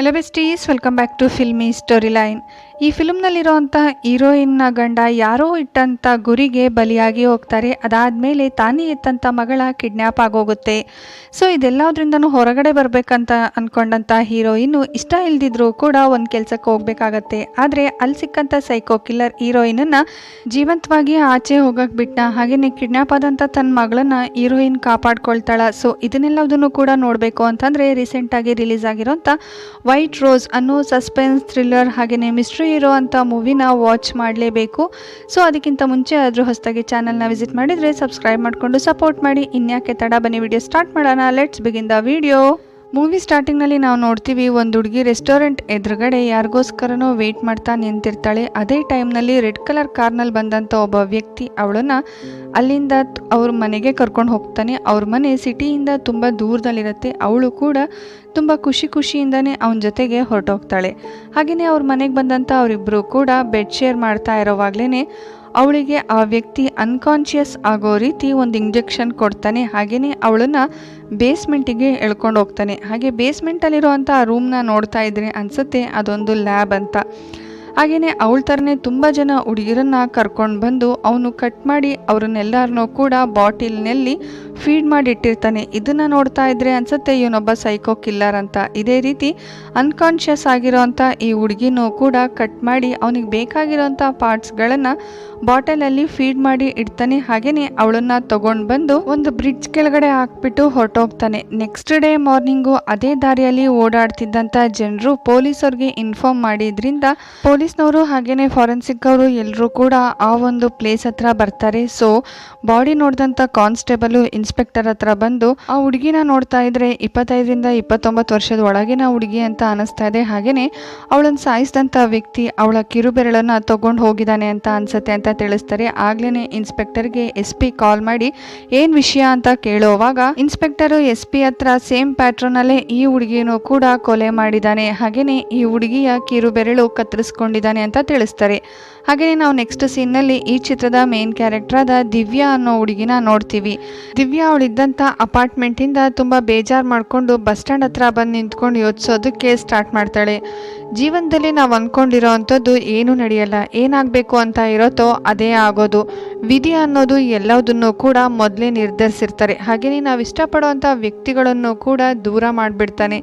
Hello besties welcome back to filmy story line ಈ ಫಿಲ್ಮ್ನಲ್ಲಿರುವಂಥ ಹೀರೋಯಿನ್ನ ಗಂಡ ಯಾರೋ ಇಟ್ಟಂಥ ಗುರಿಗೆ ಬಲಿಯಾಗಿ ಹೋಗ್ತಾರೆ. ಅದಾದಮೇಲೆ ತಾನೇ ಎತ್ತಂಥ ಮಗಳ ಕಿಡ್ನ್ಯಾಪ್ ಆಗೋಗುತ್ತೆ. ಸೊ ಇದೆಲ್ಲದ್ರಿಂದನೂ ಹೊರಗಡೆ ಬರಬೇಕಂತ ಅಂದ್ಕೊಂಡಂಥ ಹೀರೋಯಿನ್ನು ಇಷ್ಟ ಇಲ್ದಿದ್ರೂ ಕೂಡ ಒಂದು ಕೆಲಸಕ್ಕೆ ಹೋಗಬೇಕಾಗತ್ತೆ. ಆದರೆ ಅಲ್ಲಿ ಸಿಕ್ಕಂಥ ಸೈಕೋ ಕಿಲ್ಲರ್ ಹೀರೋಯಿನನ್ನು ಜೀವಂತವಾಗಿ ಆಚೆ ಹೋಗಕ್ಕೆ ಬಿಟ್ಟ ಹಾಗೆಯೇ ಕಿಡ್ನ್ಯಾಪ್ ಆದಂಥ ತನ್ನ ಮಗಳನ್ನ ಹೀರೋಯಿನ್ ಕಾಪಾಡ್ಕೊಳ್ತಾಳ. ಸೊ ಇದನ್ನೆಲ್ಲದನ್ನು ಕೂಡ ನೋಡಬೇಕು ಅಂತಂದರೆ ರೀಸೆಂಟಾಗಿ ರಿಲೀಸ್ ಆಗಿರೋಂಥ ವೈಟ್ ರೋಸ್ ಅನ್ನೋ ಸಸ್ಪೆನ್ಸ್ ಥ್ರಿಲ್ಲರ್ ಹಾಗೆಯೇ ಮಿಸ್ಟ್ರಿ ಇರೋ ಅಂಥ ಮೂವಿನ ವಾಚ್ ಮಾಡಲೇಬೇಕು. ಸೊ ಅದಕ್ಕಿಂತ ಮುಂಚೆ ಆದರೂ ಹೊಸದಾಗಿ ಚಾನಲ್ನ ವಿಸಿಟ್ ಮಾಡಿದರೆ ಸಬ್ಸ್ಕ್ರೈಬ್ ಮಾಡಿಕೊಂಡು ಸಪೋರ್ಟ್ ಮಾಡಿ. ಇನ್ಯಾಕೆ ತಡ ಬನ್ನಿ ವಿಡಿಯೋ ಸ್ಟಾರ್ಟ್ ಮಾಡೋಣ. Let's begin the video movie ಸ್ಟಾರ್ಟಿಂಗ್ನಲ್ಲಿ ನಾವು ನೋಡ್ತೀವಿ, ಒಂದು ಹುಡುಗಿ ರೆಸ್ಟೋರೆಂಟ್ ಎದುರುಗಡೆ ಯಾರಿಗೋಸ್ಕರನೋ ವೆಯ್ಟ್ ಮಾಡ್ತಾ ನಿಂತಿರ್ತಾಳೆ. ಅದೇ ಟೈಮ್ನಲ್ಲಿ ರೆಡ್ ಕಲರ್ ಕಾರ್ನಲ್ಲಿ ಬಂದಂಥ ಒಬ್ಬ ವ್ಯಕ್ತಿ ಅವಳನ್ನು ಅಲ್ಲಿಂದ ಅವ್ರ ಮನೆಗೆ ಕರ್ಕೊಂಡು ಹೋಗ್ತಾನೆ. ಅವ್ರ ಮನೆ ಸಿಟಿಯಿಂದ ತುಂಬ ದೂರದಲ್ಲಿರುತ್ತೆ. ಅವಳು ಕೂಡ ತುಂಬ ಖುಷಿ ಖುಷಿಯಿಂದನೇ ಅವನ ಜೊತೆಗೆ ಹೊರಟೋಗ್ತಾಳೆ. ಹಾಗೆಯೇ ಅವ್ರ ಮನೆಗೆ ಬಂದಂಥ ಅವರಿಬ್ಬರು ಕೂಡ ಬೆಡ್ ಶೇರ್ ಮಾಡ್ತಾ ಇರೋವಾಗ್ಲೇ ಅವಳಿಗೆ ಆ ವ್ಯಕ್ತಿ ಅನ್ಕಾನ್ಷಿಯಸ್ ಆಗೋ ರೀತಿ ಒಂದು ಇಂಜೆಕ್ಷನ್ ಕೊಡ್ತಾನೆ. ಹಾಗೆಯೇ ಅವಳನ್ನು ಬೇಸ್ಮೆಂಟಿಗೆ ಎಳ್ಕೊಂಡು ಹೋಗ್ತಾನೆ. ಹಾಗೆ ಬೇಸ್ಮೆಂಟಲ್ಲಿರುವಂಥ ಆ ರೂಮ್ನ ನೋಡ್ತಾ ಇದ್ರೆ ಅನಿಸುತ್ತೆ ಅದೊಂದು ಲ್ಯಾಬ್ ಅಂತ. ಹಾಗೆಯೇ ಅವಳ ಥರನೇ ತುಂಬ ಜನ ಹುಡುಗಿರನ್ನ ಕರ್ಕೊಂಡು ಬಂದು ಅವನು ಕಟ್ ಮಾಡಿ ಅವ್ರನ್ನೆಲ್ಲರನ್ನೂ ಕೂಡ ಬಾಟಿಲ್ನಲ್ಲಿ ಫೀಡ್ ಮಾಡಿ ಇಟ್ಟಿರ್ತಾನೆ ಇದನ್ನು ನೋಡ್ತಾ ಇದ್ರೆ ಅನ್ಸುತ್ತೆ ಇವನೊಬ್ಬ ಸೈಕೋ ಕಿಲ್ಲರ್ ಅಂತ. ಇದೇ ರೀತಿ ಅನ್ಕಾನ್ಷಿಯಸ್ ಆಗಿರೋಂಥ ಈ ಹುಡುಗಿನೂ ಕೂಡ ಕಟ್ ಮಾಡಿ ಅವನಿಗೆ ಬೇಕಾಗಿರೋಂಥ ಪಾರ್ಟ್ಸ್ಗಳನ್ನು ಬಾಟಲಲ್ಲಿ ಫೀಡ್ ಮಾಡಿ ಇಡ್ತಾನೆ. ಹಾಗೇನೆ ಅವಳನ್ನ ತಗೊಂಡು ಬಂದು ಒಂದು ಬ್ರಿಡ್ಜ್ ಕೆಳಗಡೆ ಹಾಕ್ಬಿಟ್ಟು ಹೊರಟೋಗ್ತಾನೆ. ನೆಕ್ಸ್ಟ್ ಡೇ ಮಾರ್ನಿಂಗು ಅದೇ ದಾರಿಯಲ್ಲಿ ಓಡಾಡ್ತಿದ್ದಂಥ ಜನರು ಪೊಲೀಸರಿಗೆ ಇನ್ಫಾರ್ಮ್ ಮಾಡಿದ್ರಿಂದ ಪೊಲೀಸ್ನವರು ಹಾಗೇನೆ ಫಾರೆನ್ಸಿಕ್ ಅವರು ಎಲ್ಲರೂ ಕೂಡ ಆ ಒಂದು ಪ್ಲೇಸ್ ಹತ್ರ ಬರ್ತಾರೆ. ಸೊ ಬಾಡಿ ನೋಡಿದಂಥ ಕಾನ್ಸ್ಟೇಬಲು ಇನ್ಸ್ಪೆಕ್ಟರ್ ಹತ್ರ ಬಂದು, ಆ ಹುಡುಗಿನ ನೋಡ್ತಾ ಇದ್ರೆ ಇಪ್ಪತ್ತೈದರಿಂದ ಇಪ್ಪತ್ತೊಂಬತ್ತು ವರ್ಷದ ಒಳಗಿನ ಹುಡುಗಿ ಅಂತ ಅನಿಸ್ತಾ ಇದೆ. ಹಾಗೆಯೇ ಅವಳನ್ನು ಸಾಯಿಸಿದಂಥ ವ್ಯಕ್ತಿ ಅವಳ ಕಿರುಬೆರಳನ್ನು ತಗೊಂಡು ಹೋಗಿದ್ದಾನೆ ಅಂತ ಅನಿಸುತ್ತೆ ಅಂತ ತಿಳಿಸ್ತಾರೆ. ಆಗ್ಲೇ ಇನ್ಸ್ಪೆಕ್ಟರ್ಗೆ ಎಸ್ ಪಿ ಕಾಲ್ ಮಾಡಿ, ಏನು ವಿಷಯ ಅಂತ ಕೇಳುವಾಗ ಇನ್ಸ್ಪೆಕ್ಟರ್ ಎಸ್ ಪಿ ಹತ್ರ ಸೇಮ್ ಪ್ಯಾಟ್ರನ್ ಅಲ್ಲೇ ಈ ಹುಡುಗಿನೂ ಕೂಡ ಕೊಲೆ ಮಾಡಿದ್ದಾನೆ. ಹಾಗೇನೆ ಈ ಹುಡುಗಿಯ ಕಿರುಬೆರಳು ಕತ್ತರಿಸ್ಕೊಂಡಿದ್ದಾನೆ ಅಂತ ತಿಳಿಸ್ತಾರೆ. ಹಾಗೆಯೇ ನಾವು ನೆಕ್ಸ್ಟ್ ಸೀನ್ನಲ್ಲಿ ಈ ಚಿತ್ರದ ಮೇನ್ ಕ್ಯಾರೆಕ್ಟರ್ ಆದ ದಿವ್ಯಾ ಅನ್ನೋ ಹುಡುಗಿನ ನೋಡ್ತೀವಿ. ದಿವ್ಯಾ ಅವಳಿದ್ದಂಥ ಅಪಾರ್ಟ್ಮೆಂಟಿಂದ ತುಂಬ ಬೇಜಾರು ಮಾಡಿಕೊಂಡು ಬಸ್ ಸ್ಟ್ಯಾಂಡ್ ಹತ್ರ ಬಂದು ನಿಂತ್ಕೊಂಡು ಯೋಚಿಸೋದಕ್ಕೆ ಸ್ಟಾರ್ಟ್ ಮಾಡ್ತಾಳೆ. ಜೀವನದಲ್ಲಿ ನಾವು ಅಂದ್ಕೊಂಡಿರೋ ಅಂಥದ್ದು ಏನೂ ನಡೆಯಲ್ಲ, ಏನಾಗಬೇಕು ಅಂತ ಇರುತ್ತೋ ಅದೇ ಆಗೋದು. ವಿಧಿ ಅನ್ನೋದು ಎಲ್ಲದನ್ನು ಕೂಡ ಮೊದಲೇ ನಿರ್ಧರಿಸಿರ್ತಾರೆ. ಹಾಗೆಯೇ ನಾವು ಇಷ್ಟಪಡುವಂಥ ವ್ಯಕ್ತಿಗಳನ್ನು ಕೂಡ ದೂರ ಮಾಡಿಬಿಡ್ತಾನೆ.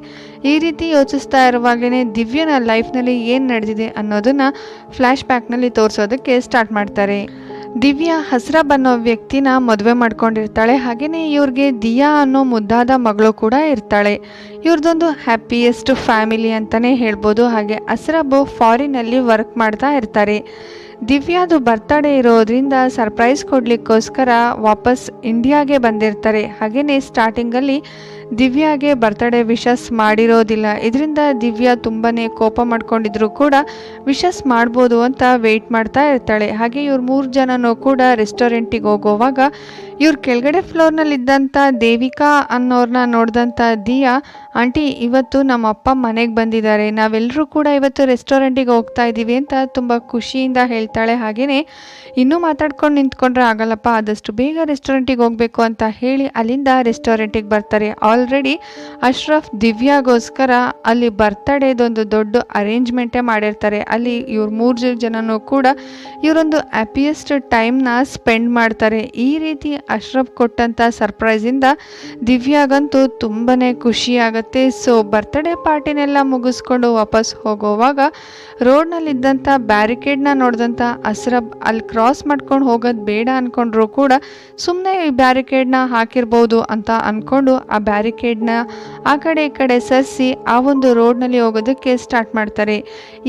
ಈ ರೀತಿ ಯೋಚಿಸ್ತಾ ಇರುವಾಗಲೇ ದಿವ್ಯನ ಲೈಫ್ನಲ್ಲಿ ಏನು ನಡೆದಿದೆ ಅನ್ನೋದನ್ನು ಫ್ಲ್ಯಾಶ್ ಬ್ಯಾಕ್ನಲ್ಲಿ ತೋರಿಸೋದಕ್ಕೆ ಸ್ಟಾರ್ಟ್ ಮಾಡ್ತಾರೆ. ದಿವ್ಯಾ ಹಸ್ರಬ್ ಅನ್ನೋ ವ್ಯಕ್ತಿನ ಮದುವೆ ಮಾಡ್ಕೊಂಡಿರ್ತಾಳೆ. ಹಾಗೆಯೇ ಇವ್ರಿಗೆ ದಿಯಾ ಅನ್ನೋ ಮುದ್ದಾದ ಮಗಳು ಕೂಡ ಇರ್ತಾಳೆ. ಇವ್ರದ್ದೊಂದು ಹ್ಯಾಪಿಯೆಸ್ಟ್ ಫ್ಯಾಮಿಲಿ ಅಂತಲೇ ಹೇಳ್ಬೋದು. ಹಾಗೆ ಹಸ್ರಬ್ ಫಾರಿನಲ್ಲಿ ವರ್ಕ್ ಮಾಡ್ತಾ ಇರ್ತಾರೆ. ದಿವ್ಯಾದು ಬರ್ತಡೇ ಇರೋದ್ರಿಂದ ಸರ್ಪ್ರೈಸ್ ಕೊಡಲಿಕ್ಕೋಸ್ಕರ ವಾಪಸ್ ಇಂಡಿಯಾಗೆ ಬಂದಿರ್ತಾರೆ. ಹಾಗೆಯೇ ಸ್ಟಾರ್ಟಿಂಗಲ್ಲಿ ದಿವ್ಯಾಗೆ ಬರ್ತಡೇ ವಿಶಸ್ ಮಾಡಿರೋದಿಲ್ಲ. ಇದರಿಂದ ದಿವ್ಯಾ ತುಂಬಾ ಕೋಪ ಮಾಡ್ಕೊಂಡಿದ್ರು ಕೂಡ ವಿಶಸ್ ಮಾಡ್ಬೋದು ಅಂತ ವೆಯ್ಟ್ ಮಾಡ್ತಾ ಇರ್ತಾಳೆ. ಹಾಗೆ ಇವ್ರು ಮೂರು ಜನನೂ ಕೂಡ ರೆಸ್ಟೋರೆಂಟಿಗೆ ಹೋಗೋವಾಗ ಇವ್ರ ಕೆಳಗಡೆ ಫ್ಲೋರ್ನಲ್ಲಿದ್ದಂಥ ದೇವಿಕಾ ಅನ್ನೋರನ್ನ ನೋಡಿದಂಥ ದಿಯಾ, ಆಂಟಿ, ಇವತ್ತು ನಮ್ಮ ಅಪ್ಪ ಮನೆಗೆ ಬಂದಿದ್ದಾರೆ. ನಾವೆಲ್ಲರೂ ಕೂಡ ಇವತ್ತು ರೆಸ್ಟೋರೆಂಟಿಗೆ ಹೋಗ್ತಾ ಇದ್ದೀವಿ ಅಂತ ತುಂಬ ಖುಷಿಯಿಂದ ಹೇಳ್ತಾಳೆ. ಹಾಗೆಯೇ ಇನ್ನೂ ಮಾತಾಡ್ಕೊಂಡು ನಿಂತ್ಕೊಂಡ್ರೆ ಆಗಲ್ಲಪ್ಪ. ಆದಷ್ಟು ಬೇಗ ರೆಸ್ಟೋರೆಂಟಿಗೆ ಹೋಗಬೇಕು ಅಂತ ಹೇಳಿ ಅಲ್ಲಿಂದ ರೆಸ್ಟೋರೆಂಟಿಗೆ ಬರ್ತಾರೆ. ಆಲ್ರೆಡಿ ಅಶ್ರಫ್ ದಿವ್ಯಾಗೋಸ್ಕರ ಅಲ್ಲಿ ಬರ್ತಡೇದೊಂದು ದೊಡ್ಡ ಅರೇಂಜ್ಮೆಂಟೇ ಮಾಡಿರ್ತಾರೆ. ಅಲ್ಲಿ ಇವ್ರು ಮೂರು ಜನನೂ ಕೂಡ ಇವರೊಂದು ಹ್ಯಾಪಿಯೆಸ್ಟ್ ಟೈಮ್ನ ಸ್ಪೆಂಡ್ ಮಾಡ್ತಾರೆ. ಈ ರೀತಿ ಅಶ್ರಫ್ ಕೊಟ್ಟಂಥ ಸರ್ಪ್ರೈಸಿಂದ ದಿವ್ಯಾಗಂತೂ ತುಂಬಾ ಖುಷಿ ಆಗುತ್ತೆ. ಸೊ ಬರ್ತ್ಡೇ ಪಾರ್ಟಿನೆಲ್ಲ ಮುಗಿಸ್ಕೊಂಡು ವಾಪಸ್ ಹೋಗೋವಾಗ ರೋಡ್ನಲ್ಲಿದ್ದಂಥ ಬ್ಯಾರಿಕೇಡ್ನ ನೋಡಿದಂಥ ಅಶ್ರಫ್ ಅಲ್ಲಿ ಕ್ರಾಸ್ ಮಾಡ್ಕೊಂಡು ಹೋಗೋದು ಬೇಡ ಅಂದ್ಕೊಂಡ್ರು ಕೂಡ ಸುಮ್ಮನೆ ಈ ಬ್ಯಾರಿಕೇಡ್ನ ಹಾಕಿರ್ಬೋದು ಅಂತ ಅಂದ್ಕೊಂಡು ಆ ಬ್ಯಾರಿಕೇಡ್ನ ಆ ಕಡೆ ಈ ಕಡೆ ಸರಿಸಿ ಆ ಒಂದು ರೋಡ್ನಲ್ಲಿ ಹೋಗೋದಕ್ಕೆ ಸ್ಟಾರ್ಟ್ ಮಾಡ್ತಾರೆ.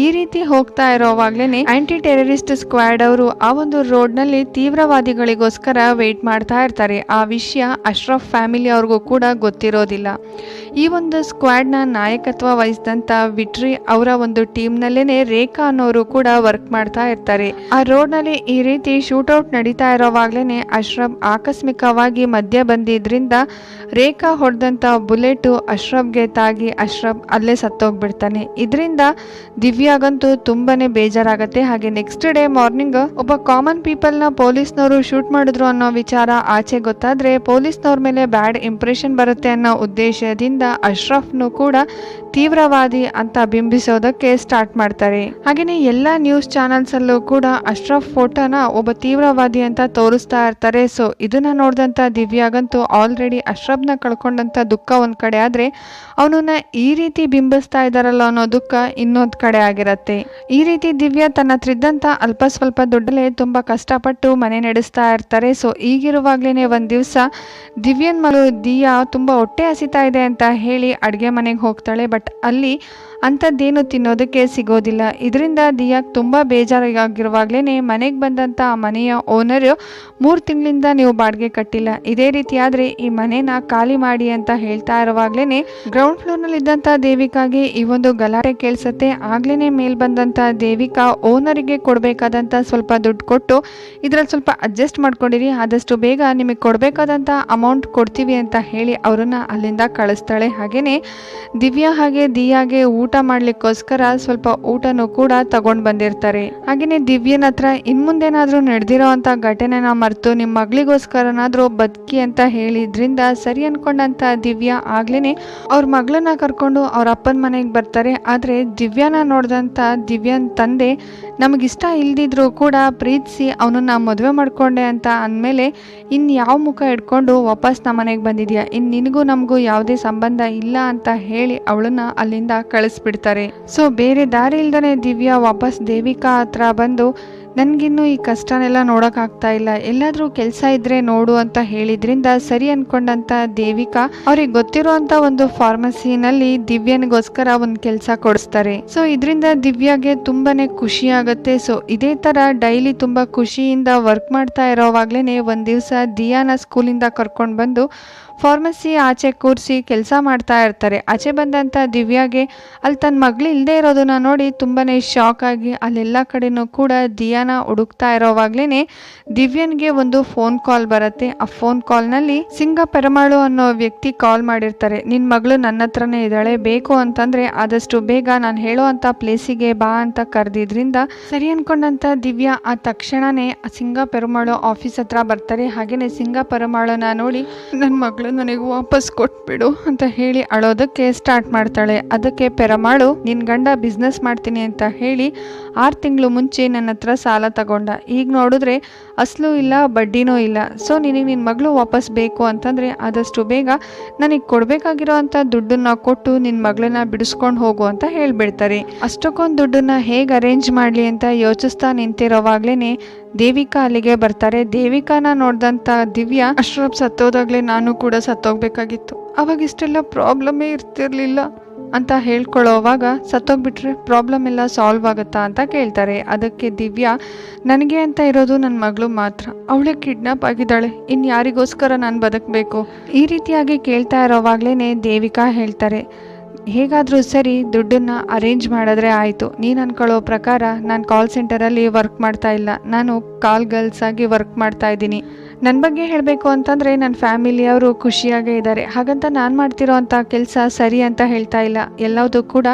ಈ ರೀತಿ ಹೋಗ್ತಾ ಇರೋವಾಗ್ಲೇ ಆಂಟಿ ಟೆರರಿಸ್ಟ್ ಸ್ಕ್ವಾಡ್ ಅವರು ಆ ಒಂದು ರೋಡ್ನಲ್ಲಿ ತೀವ್ರವಾದಿಗಳಿಗೋಸ್ಕರ ವೆಯ್ಟ್ ಮಾಡ್ತಾ ಇರ್ತಾರೆ. ಆ ವಿಷಯ ಅಶ್ರಫ್ ಫ್ಯಾಮಿಲಿ ಅವ್ರಿಗೂ ಕೂಡ ಗೊತ್ತಿರೋದಿಲ್ಲ. ಈ ಒಂದು ಸ್ಕ್ವಾಡ್ನ ನಾಯಕತ್ವ ವಹಿಸಿದಂಥ ವಿಟ್ರಿ ಅವರ ಒಂದು ಟೀಮ್ನಲ್ಲೇ ರೇಖಾ ಅನ್ನೋರು ಕೂಡ ವರ್ಕ್ ಮಾಡ್ತಾ ಇರ್ತಾರೆ. ಆ ರೋಡ್ನಲ್ಲಿ ಈ ರೀತಿ ಶೂಟೌಟ್ ನಡೀತಾ ಇರೋವಾಗ್ಲೇ ಅಶ್ರಫ್ ಆಕಸ್ಮಿಕವಾಗಿ ಮಧ್ಯ ಬಂದಿದ್ರಿಂದ ರೇಖಾ ಹೊಡೆದಂಥ ಬುಲೆಟು ಅಶ್ರಫ್ಗೆ ತಾಗಿ ಅಶ್ರಫ್ ಅಲ್ಲೇ ಸತ್ತೋಗ್ಬಿಡ್ತಾನೆ. ಇದರಿಂದ ದಿವ್ಯಾಗಂತೂ ತುಂಬಾನೇ ಬೇಜಾರಾಗುತ್ತೆ. ಹಾಗೆ ನೆಕ್ಸ್ಟ್ ಡೇ ಮಾರ್ನಿಂಗ್ ಒಬ್ಬ ಕಾಮನ್ ಪೀಪಲ್ನ ಪೊಲೀಸ್ನವರು ಶೂಟ್ ಮಾಡಿದ್ರು ಅನ್ನೋ ವಿಚಾರ ಆಚೆ ಗೊತ್ತಾದರೆ ಪೊಲೀಸ್ನವ್ರ ಮೇಲೆ ಬ್ಯಾಡ್ ಇಂಪ್ರೆಷನ್ ಬರುತ್ತೆ ಅನ್ನೋ ಉದ್ದೇಶದಿಂದ ಅಶ್ರಫ್ನು ಕೂಡ ತೀವ್ರವಾದಿ ಅಂತ ಬಿಂಬಿಸೋದಕ್ಕೆ ಸ್ಟಾರ್ಟ್ ಮಾಡ್ತಾರೆ. ಹಾಗೆಯೇ ಎಲ್ಲ ನ್ಯೂಸ್ ಚಾನೆಲ್ಸ್ ಅಲ್ಲೂ ಕೂಡ ಅಶ್ರಫ್ ಫೋಟೋನ ಒಬ್ಬ ತೀವ್ರವಾದಿ ಅಂತ ತೋರಿಸ್ತಾ ಇರ್ತಾರೆ. ಸೊ ಇದನ್ನ ನೋಡಿದಂತ ದಿವ್ಯಾಗಂತೂ ಆಲ್ರೆಡಿ ಅಶ್ರಫ್ನ ಕಳ್ಕೊಂಡಂತ ದುಃಖ ಒಂದ್ ಕಡೆ ಆದ್ರೆ ಅವನನ್ನ ಈ ರೀತಿ ಬಿಂಬಿಸ್ತಾ ಇದಾರಲ್ಲ ಅನ್ನೋ ದುಃಖ ಇನ್ನೊಂದ್ ಕಡೆ ಆಗಿರತ್ತೆ. ಈ ರೀತಿ ದಿವ್ಯಾ ತನ್ನ ತ್ರಿದ್ದಂತ ಅಲ್ಪ ಸ್ವಲ್ಪ ದುಡ್ಡಲ್ಲೇ ತುಂಬಾ ಕಷ್ಟಪಟ್ಟು ಮನೆ ನಡೆಸ್ತಾ ಇರ್ತಾರೆ. ಸೊ ಈಗಿರುವಾಗ್ಲೇನೆ ಒಂದ್ ದಿವಸ ದಿವ್ಯನ್ ಮಗಳು ದಿಯಾ ತುಂಬಾ ಹೊಟ್ಟೆ ಹಸಿತಾ ಇದೆ ಅಂತ ಹೇಳಿ ಅಡ್ಗೆ ಮನೆಗೆ ಹೋಗ್ತಾಳೆ. ಬಟ್ ಅಲ್ಲಿ ಅಂಥದ್ದೇನು ತಿನ್ನೋದಕ್ಕೆ ಸಿಗೋದಿಲ್ಲ. ಇದರಿಂದ ದಿಯಾಗೆ ತುಂಬ ಬೇಜಾರಾಗಿರುವಾಗ್ಲೇ ಮನೆಗೆ ಬಂದಂಥ ಆ ಮನೆಯ ಓನರು ಮೂರು ತಿಂಗಳಿಂದ ನೀವು ಬಾಡಿಗೆ ಕಟ್ಟಿಲ್ಲ. ಇದೇ ರೀತಿ ಆದರೆ ಈ ಮನೆನ ಖಾಲಿ ಮಾಡಿ ಅಂತ ಹೇಳ್ತಾ ಇರುವಾಗಲೇ ಗ್ರೌಂಡ್ ಫ್ಲೋರ್ನಲ್ಲಿದ್ದಂಥ ದೇವಿಕಾಗೆ ಈ ಒಂದು ಗಲಾಟೆ ಕೇಳಿಸುತ್ತೆ. ಆಗಲೇ ಮೇಲ್ ಬಂದಂಥ ದೇವಿಕಾ ಓನರಿಗೆ ಕೊಡಬೇಕಾದಂಥ ಸ್ವಲ್ಪ ದುಡ್ಡು ಕೊಟ್ಟು ಇದರಲ್ಲಿ ಸ್ವಲ್ಪ ಅಡ್ಜಸ್ಟ್ ಮಾಡ್ಕೊಂಡಿರಿ, ಆದಷ್ಟು ಬೇಗ ನಿಮಗೆ ಕೊಡಬೇಕಾದಂಥ ಅಮೌಂಟ್ ಕೊಡ್ತೀವಿ ಅಂತ ಹೇಳಿ ಅವರನ್ನು ಅಲ್ಲಿಂದ ಕಳಿಸ್ತಾಳೆ. ಹಾಗೆಯೇ ದಿವ್ಯಾ ಹಾಗೆ ದಿಯಾಗೆ ಊಟ ಮಾಡ್ಲಿಕ್ಕೋಸ್ಕರ ಸ್ವಲ್ಪ ಊಟನೂ ಕೂಡ ತಗೊಂಡ್ ಬಂದಿರ್ತಾರೆ. ಹಾಗೇನೆ ದಿವ್ಯನ ಹತ್ರ ಇನ್ ಮುಂದೇನಾದ್ರೂ ನಡೆದಿರೋ ಅಂತ ಘಟನೆನ ಮರೆತು ನಿಮ್ಮ ಮಗಳಿಗೋಸ್ಕರನಾದ್ರೂ ಬದುಕಿ ಅಂತ ಹೇಳಿದ್ರಿಂದ ಸರಿ ಅನ್ಕೊಂಡಂತ ದಿವ್ಯಾ ಆಗ್ಲೇನೆ ಅವ್ರ ಮಗಳನ್ನ ಕರ್ಕೊಂಡು ಅವ್ರ ಅಪ್ಪನ ಮನೆಗೆ ಬರ್ತಾರೆ. ಆದ್ರೆ ದಿವ್ಯಾನ ನೋಡಿದಂತ ದಿವ್ಯನ್ ತಂದೆ ನಮಗಿಷ್ಟ ಇಲ್ದಿದ್ರು ಕೂಡ ಪ್ರೀತಿಸಿ ಅವನನ್ನ ಮದುವೆ ಮಾಡ್ಕೊಂಡೆ ಅಂತ ಅಂದಮೇಲೆ ಇನ್ ಯಾವ ಮುಖ ಇಟ್ಕೊಂಡು ವಾಪಸ್ ನಮ್ಮ ಮನೆಗೆ ಬಂದಿದ್ಯಾ? ಇನ್ ನಿನಗೂ ನಮಗೂ ಯಾವುದೇ ಸಂಬಂಧ ಇಲ್ಲ ಅಂತ ಹೇಳಿ ಅವಳನ್ನ ಅಲ್ಲಿಂದ ಕಳಿಸ್ಬಿಡ್ತಾರೆ ಸೊ ಬೇರೆ ದಾರಿ ಇಲ್ದನೆ ದಿವ್ಯಾ ವಾಪಸ್ ದೇವಿಕಾ ಹತ್ರ ಬಂದು, ನನಗಿನ್ನೂ ಈ ಕಷ್ಟನೆಲ್ಲ ನೋಡೋಕ್ಕಾಗ್ತಾ ಇಲ್ಲ. ಎಲ್ಲಾದರೂ ಕೆಲಸ ಇದ್ರೆ ನೋಡು ಅಂತ ಹೇಳಿದ್ರಿಂದ ಸರಿ ಅನ್ಕೊಂಡಂತ ದೇವಿಕಾ, ಅವ್ರಿಗೆ ಗೊತ್ತಿರುವಂತ ಒಂದು ಫಾರ್ಮಸಿನಲ್ಲಿ ದಿವ್ಯನಿಗೋಸ್ಕರ ಒಂದು ಕೆಲಸ ಕೊಡಿಸ್ತಾರೆ. ಸೊ ಇದರಿಂದ ದಿವ್ಯಾಗೆ ತುಂಬಾನೇ ಖುಷಿ ಆಗುತ್ತೆ. ಸೊ ಇದೇ ತರ ಡೈಲಿ ತುಂಬಾ ಖುಷಿಯಿಂದ ವರ್ಕ್ ಮಾಡ್ತಾ ಇರೋವಾಗ್ಲೇನೆ ಒಂದ್ ದಿವಸ ದಿಯಾನ ಸ್ಕೂಲಿಂದ ಕರ್ಕೊಂಡು ಬಂದು ಫಾರ್ಮಸಿ ಆಚೆ ಕೂರಿಸಿ ಕೆಲಸ ಮಾಡ್ತಾ ಇರ್ತಾರೆ. ಆಚೆ ಬಂದಂಥ ದಿವ್ಯಾಗೆ ಅಲ್ಲಿ ತನ್ನ ಮಗಳು ಇಲ್ಲದೆ ಇರೋದನ್ನ ನೋಡಿ ತುಂಬಾ ಶಾಕ್ ಆಗಿ ಅಲ್ಲೆಲ್ಲ ಕಡೆನೂ ಕೂಡ ದಿಯಾನ ಹುಡುಕ್ತಾ ಇರೋವಾಗ್ಲೇ ದಿವ್ಯನ್ಗೆ ಒಂದು ಫೋನ್ ಕಾಲ್ ಬರುತ್ತೆ. ಆ ಫೋನ್ ಕಾಲ್ನಲ್ಲಿ ಸಿಂಗ ಪೆರಮಾಳು ಅನ್ನೋ ವ್ಯಕ್ತಿ ಕಾಲ್ ಮಾಡಿರ್ತಾರೆ. ನಿನ್ನ ಮಗಳು ನನ್ನ ಹತ್ರನೇ ಇದ್ದಾಳೆ, ಬೇಕು ಅಂತಂದರೆ ಆದಷ್ಟು ಬೇಗ ನಾನು ಹೇಳೋ ಅಂಥ ಪ್ಲೇಸಿಗೆ ಬಾ ಅಂತ ಕರೆದಿದ್ರಿಂದ ಸರಿ ಅನ್ಕೊಂಡಂಥ ದಿವ್ಯಾ ಆ ತಕ್ಷಣನೇ ಆ ಸಿಂಗ ಪೆರಮಾಳು ಆಫೀಸ್ ಹತ್ರ ಬರ್ತಾರೆ. ಹಾಗೆಯೇ ಸಿಂಗ ಪೆರಮಾಳನ್ನ ನೋಡಿ ನನ್ನ ಮಗಳು ನನಗೆ ವಾಪಸ್ ಕೊಟ್ಬಿಡು ಅಂತ ಹೇಳಿ ಅಳೋದಕ್ಕೆ ಸ್ಟಾರ್ಟ್ ಮಾಡ್ತಾಳೆ. ಅದಕ್ಕೆ, ಪೆರಮಾಳು ನಿನ್ನ ಗಂಡ ಬಿಸ್ನೆಸ್ ಮಾಡ್ತೀನಿ ಅಂತ ಹೇಳಿ ಆರು ತಿಂಗಳು ಮುಂಚೆ ನನ್ನ ಹತ್ರ ಸಾಲ ತಗೊಂಡ. ಈಗ ನೋಡಿದ್ರೆ ಅಸಲು ಇಲ್ಲ, ಬಡ್ಡಿನೂ ಇಲ್ಲ. ಸೊ ನಿನಗೆ ನಿನ್ನ ಮಗಳು ವಾಪಸ್ ಬೇಕು ಅಂತಂದರೆ ಆದಷ್ಟು ಬೇಗ ನನಗೆ ಕೊಡಬೇಕಾಗಿರೋ ಅಂಥ ದುಡ್ಡನ್ನ ಕೊಟ್ಟು ನಿನ್ನ ಮಗಳನ್ನ ಬಿಡಿಸ್ಕೊಂಡು ಹೋಗು ಅಂತ ಹೇಳಿಬಿಡ್ತಾರೆ. ಅಷ್ಟಕ್ಕೊಂದು ದುಡ್ಡನ್ನ ಹೇಗೆ ಅರೇಂಜ್ ಮಾಡಲಿ ಅಂತ ಯೋಚಿಸ್ತಾ ನಿಂತಿರೋವಾಗ್ಲೇ ದೇವಿಕಾ ಅಲ್ಲಿಗೆ ಬರ್ತಾರೆ. ದೇವಿಕಾನ ನೋಡ್ದಂಥ ದಿವ್ಯಾ ಅಶ್ರಫ್ ಸತ್ತೋದಾಗ್ಲೇ ನಾನು ಕೂಡ ಸತ್ತೋಗ್ಬೇಕಾಗಿತ್ತು. ಅವಾಗ ಇಷ್ಟೆಲ್ಲ ಪ್ರಾಬ್ಲಮ್ಮೇ ಇರ್ತಿರ್ಲಿಲ್ಲ ಅಂತ ಹೇಳ್ಕೊಳ್ಳೋವಾಗ ಸತ್ತೋಗ್ಬಿಟ್ರೆ ಪ್ರಾಬ್ಲಮ್ ಎಲ್ಲ ಸಾಲ್ವ್ ಆಗುತ್ತಾ ಅಂತ ಕೇಳ್ತಾರೆ. ಅದಕ್ಕೆ ದಿವ್ಯಾ, ನನಗೆ ಅಂತ ಇರೋದು ನನ್ನ ಮಗಳು ಮಾತ್ರ. ಅವಳೇ ಕಿಡ್ನಾಪ್ ಆಗಿದ್ದಾಳೆ. ಇನ್ಯಾರಿಗೋಸ್ಕರ ನಾನು ಬದುಕಬೇಕು? ಈ ರೀತಿಯಾಗಿ ಕೇಳ್ತಾ ಇರೋವಾಗ್ಲೇ ದೇವಿಕಾ ಹೇಳ್ತಾರೆ. ಹೇಗಾದರೂ ಸರಿ ದುಡ್ಡನ್ನು ಅರೇಂಜ್ ಮಾಡಿದ್ರೆ ಆಯಿತು. ನೀನು ಅಂದ್ಕೊಳ್ಳೋ ಪ್ರಕಾರ ನಾನು ಕಾಲ್ ಸೆಂಟರಲ್ಲಿ ವರ್ಕ್ ಮಾಡ್ತಾ ಇಲ್ಲ. ನಾನು ಕಾಲ್ ಗರ್ಲ್ಸ್ ಆಗಿ ವರ್ಕ್ ಮಾಡ್ತಾ ಇದ್ದೀನಿ. ನನ್ನ ಬಗ್ಗೆ ಹೇಳಬೇಕು ಅಂತಂದರೆ ನನ್ನ ಫ್ಯಾಮಿಲಿಯವರು ಖುಷಿಯಾಗೇ ಇದ್ದಾರೆ ಹಾಗಂತ ನಾನು ಮಾಡ್ತಿರೋ ಕೆಲಸ ಸರಿ ಅಂತ ಹೇಳ್ತಾ ಇಲ್ಲ. ಎಲ್ಲದೂ ಕೂಡ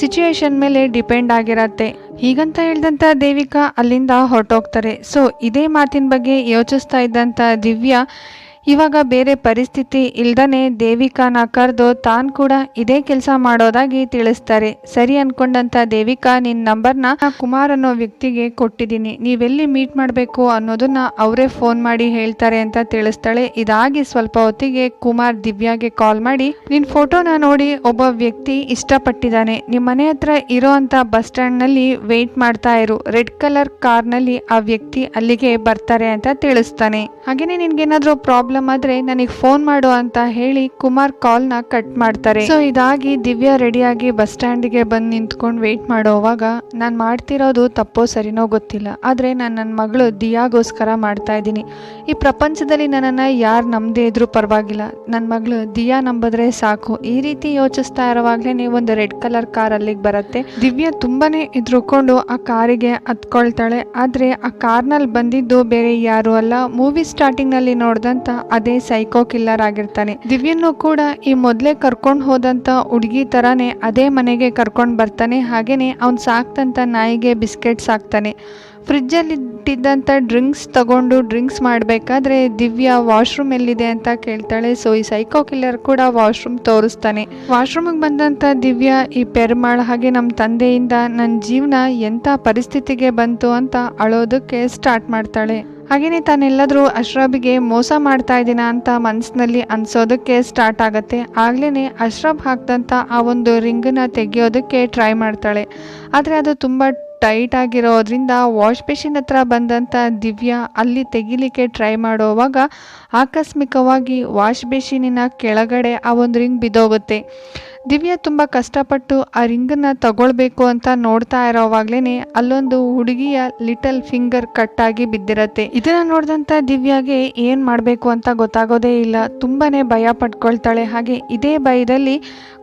ಸಿಚುಯೇಷನ್ ಮೇಲೆ ಡಿಪೆಂಡ್ ಆಗಿರತ್ತೆ. ಹೀಗಂತ ಹೇಳ್ದಂಥ ದೇವಿಕಾ ಅಲ್ಲಿಂದ ಹೊರಟೋಗ್ತಾರೆ. ಸೊ ಇದೇ ಮಾತಿನ ಬಗ್ಗೆ ಯೋಚಿಸ್ತಾ ಇದ್ದಂಥ ದಿವ್ಯಾ ಇವಾಗ ಬೇರೆ ಪರಿಸ್ಥಿತಿ ಇಲ್ದನೆ ದೇವಿಕಾನ ಕರೆದು ತಾನ್ ಕೂಡ ಇದೇ ಕೆಲಸ ಮಾಡೋದಾಗಿ ತಿಳಿಸ್ತಾರೆ. ಸರಿ ಅನ್ಕೊಂಡಂತ ದೇವಿಕಾ ನಿನ್ನ ನಂಬರ್ನ ಕುಮಾರ್ ಅನ್ನೋ ವ್ಯಕ್ತಿಗೆ ಕೊಟ್ಟಿದ್ದೀನಿ. ನೀವೆಲ್ಲಿ ಮೀಟ್ ಮಾಡಬೇಕು ಅನ್ನೋದನ್ನ ಅವರೇ ಫೋನ್ ಮಾಡಿ ಹೇಳ್ತಾರೆ ಅಂತ ತಿಳಿಸ್ತಾಳೆ. ಇದಾಗಿ ಸ್ವಲ್ಪ ಹೊತ್ತಿಗೆ ಕುಮಾರ್ ದಿವ್ಯಾಗೆ ಕಾಲ್ ಮಾಡಿ ನಿನ್ನ ಫೋಟೋನ ನೋಡಿ ಒಬ್ಬ ವ್ಯಕ್ತಿ ಇಷ್ಟಪಟ್ಟಿದ್ದಾನೆ. ನಿಮ್ಮ ಮನೆ ಹತ್ರ ಇರೋ ಅಂತ ಬಸ್ ಸ್ಟ್ಯಾಂಡ್ನಲ್ಲಿ ವೇಟ್ ಮಾಡ್ತಾ ಇರು. ರೆಡ್ ಕಲರ್ ಕಾರ್ನಲ್ಲಿ ಆ ವ್ಯಕ್ತಿ ಅಲ್ಲಿಗೆ ಬರ್ತಾರೆ ಅಂತ ತಿಳಿಸ್ತಾನೆ. ಹಾಗೇನೆ ನಿನ್ಗೇನಾದ್ರೂ ಪ್ರಾಬ್ಲಮ್ ಆದ್ರೆ ನನಗೆ ಫೋನ್ ಮಾಡು ಅಂತ ಹೇಳಿ ಕುಮಾರ್ ಕಾಲ್ನ ಕಟ್ ಮಾಡ್ತಾರೆ. ಸೊ ಇದಾಗಿ ದಿವ್ಯಾ ರೆಡಿಯಾಗಿ ಬಸ್ ಸ್ಟ್ಯಾಂಡಿಗೆ ಬಂದು ನಿಂತ್ಕೊಂಡು ವೆಯ್ಟ್ ಮಾಡೋವಾಗ ನಾನು ಮಾಡ್ತಿರೋದು ತಪ್ಪೋ ಸರಿನೋ ಗೊತ್ತಿಲ್ಲ. ಆದ್ರೆ ನಾನು ನನ್ನ ಮಗಳು ದಿಯಾಗೋಸ್ಕರ ಮಾಡ್ತಾ ಇದ್ದೀನಿ. ಈ ಪ್ರಪಂಚದಲ್ಲಿ ನನ್ನನ್ನು ಯಾರು ನಂಬದೇ ಇದ್ರೂ ಪರವಾಗಿಲ್ಲ. ನನ್ನ ಮಗಳು ದಿಯಾ ನಂಬಿದ್ರೆ ಸಾಕು. ಈ ರೀತಿ ಯೋಚಿಸ್ತಾ ಇರೋವಾಗ್ಲೇ ಒಂದು ರೆಡ್ ಕಲರ್ ಕಾರ್ ಅಲ್ಲಿಗೆ ಬರುತ್ತೆ. ದಿವ್ಯಾ ತುಂಬಾನೇ ಇದ್ರುಕೊಂಡು ಆ ಕಾರಿಗೆ ಹತ್ಕೊಳ್ತಾಳೆ ಆದ್ರೆ ಆ ಕಾರ್ನಲ್ಲಿ ಬಂದಿದ್ದು ಬೇರೆ ಯಾರು ಅಲ್ಲ. ಮೂವಿ ಸ್ಟಾರ್ಟಿಂಗ್ನಲ್ಲಿ ನೋಡ್ದಂತ ಅದೇ ಸೈಕೋ ಕಿಲ್ಲರ್ ಆಗಿರ್ತಾನೆ. ದಿವ್ಯನ್ನು ಕೂಡ ಈ ಮೊದಲೇ ಕರ್ಕೊಂಡು ಹೋದಂಥ ಹುಡುಗಿ ಥರನೇ ಅದೇ ಮನೆಗೆ ಕರ್ಕೊಂಡು ಬರ್ತಾನೆ. ಹಾಗೆಯೇ ಅವ್ನು ಸಾಕ್ತಂಥ ನಾಯಿಗೆ ಬಿಸ್ಕೆಟ್ಸ್ ಹಾಕ್ತಾನೆ ಫ್ರಿಜ್ಜಲ್ಲಿ ಇಟ್ಟಿದ್ದಂಥ ಡ್ರಿಂಕ್ಸ್ ತಗೊಂಡು ಡ್ರಿಂಕ್ಸ್ ಮಾಡಬೇಕಾದ್ರೆ ದಿವ್ಯಾ ವಾಶ್ರೂಮ್ ಎಲ್ಲಿದೆ ಅಂತ ಕೇಳ್ತಾಳೆ. ಸೊ ಈ ಸೈಕೋ ಕಿಲ್ಲರ್ ಕೂಡ ವಾಶ್ರೂಮ್ ತೋರಿಸ್ತಾನೆ. ವಾಶ್ರೂಮಿಗೆ ಬಂದಂಥ ದಿವ್ಯಾ ಈ ಪೆರ್ಮಾಳ್ ಹಾಗೆ ನಮ್ಮ ತಂದೆಯಿಂದ ನನ್ನ ಜೀವನ ಎಂಥ ಪರಿಸ್ಥಿತಿಗೆ ಬಂತು ಅಂತ ಅಳೋದಕ್ಕೆ ಸ್ಟಾರ್ಟ್ ಮಾಡ್ತಾಳೆ. ಹಾಗೆಯೇ ತಾನೆಲ್ಲಾದರೂ ಅಶ್ರಬ್ಗೆ ಮೋಸ ಮಾಡ್ತಾ ಇದ್ದೀನ ಅಂತ ಮನಸ್ಸಿನಲ್ಲಿ ಅನಿಸೋದಕ್ಕೆ ಸ್ಟಾರ್ಟ್ ಆಗುತ್ತೆ. ಆಗಲೇ ಅಶ್ರಬ್ ಹಾಕಿದಂಥ ಆ ಒಂದು ರಿಂಗನ್ನ ತೆಗೆಯೋದಕ್ಕೆ ಟ್ರೈ ಮಾಡ್ತಾಳೆ. ಆದರೆ ಅದು ತುಂಬ ಟೈಟ್ ಆಗಿರೋದ್ರಿಂದ ವಾಶ್ ಬೇಸಿನ್ ಹತ್ರ ಬಂದಂಥ ದಿವ್ಯಾ ಅಲ್ಲಿ ತೆಗಿಲಿಕ್ಕೆ ಟ್ರೈ ಮಾಡುವಾಗ ಆಕಸ್ಮಿಕವಾಗಿ ವಾಶ್ ಮೆಷಿನಿನ ಕೆಳಗಡೆ ಆ ಒಂದು ರಿಂಗ್ ಬಿದ್ದೋಗುತ್ತೆ. ದಿವ್ಯಾ ತುಂಬ ಕಷ್ಟಪಟ್ಟು ಆ ರಿಂಗನ್ನು ತಗೊಳ್ಬೇಕು ಅಂತ ನೋಡ್ತಾ ಇರೋವಾಗ್ಲೇ ಅಲ್ಲೊಂದು ಹುಡುಗಿಯ ಲಿಟಲ್ ಫಿಂಗರ್ ಕಟ್ ಆಗಿ ಬಿದ್ದಿರತ್ತೆ. ಇದನ್ನ ನೋಡಿದಂಥ ದಿವ್ಯಾಗೆ ಏನು ಮಾಡಬೇಕು ಅಂತ ಗೊತ್ತಾಗೋದೇ ಇಲ್ಲ. ತುಂಬಾನೇ ಭಯ ಪಟ್ಕೊಳ್ತಾಳೆ. ಹಾಗೆ ಇದೇ ಭಯದಲ್ಲಿ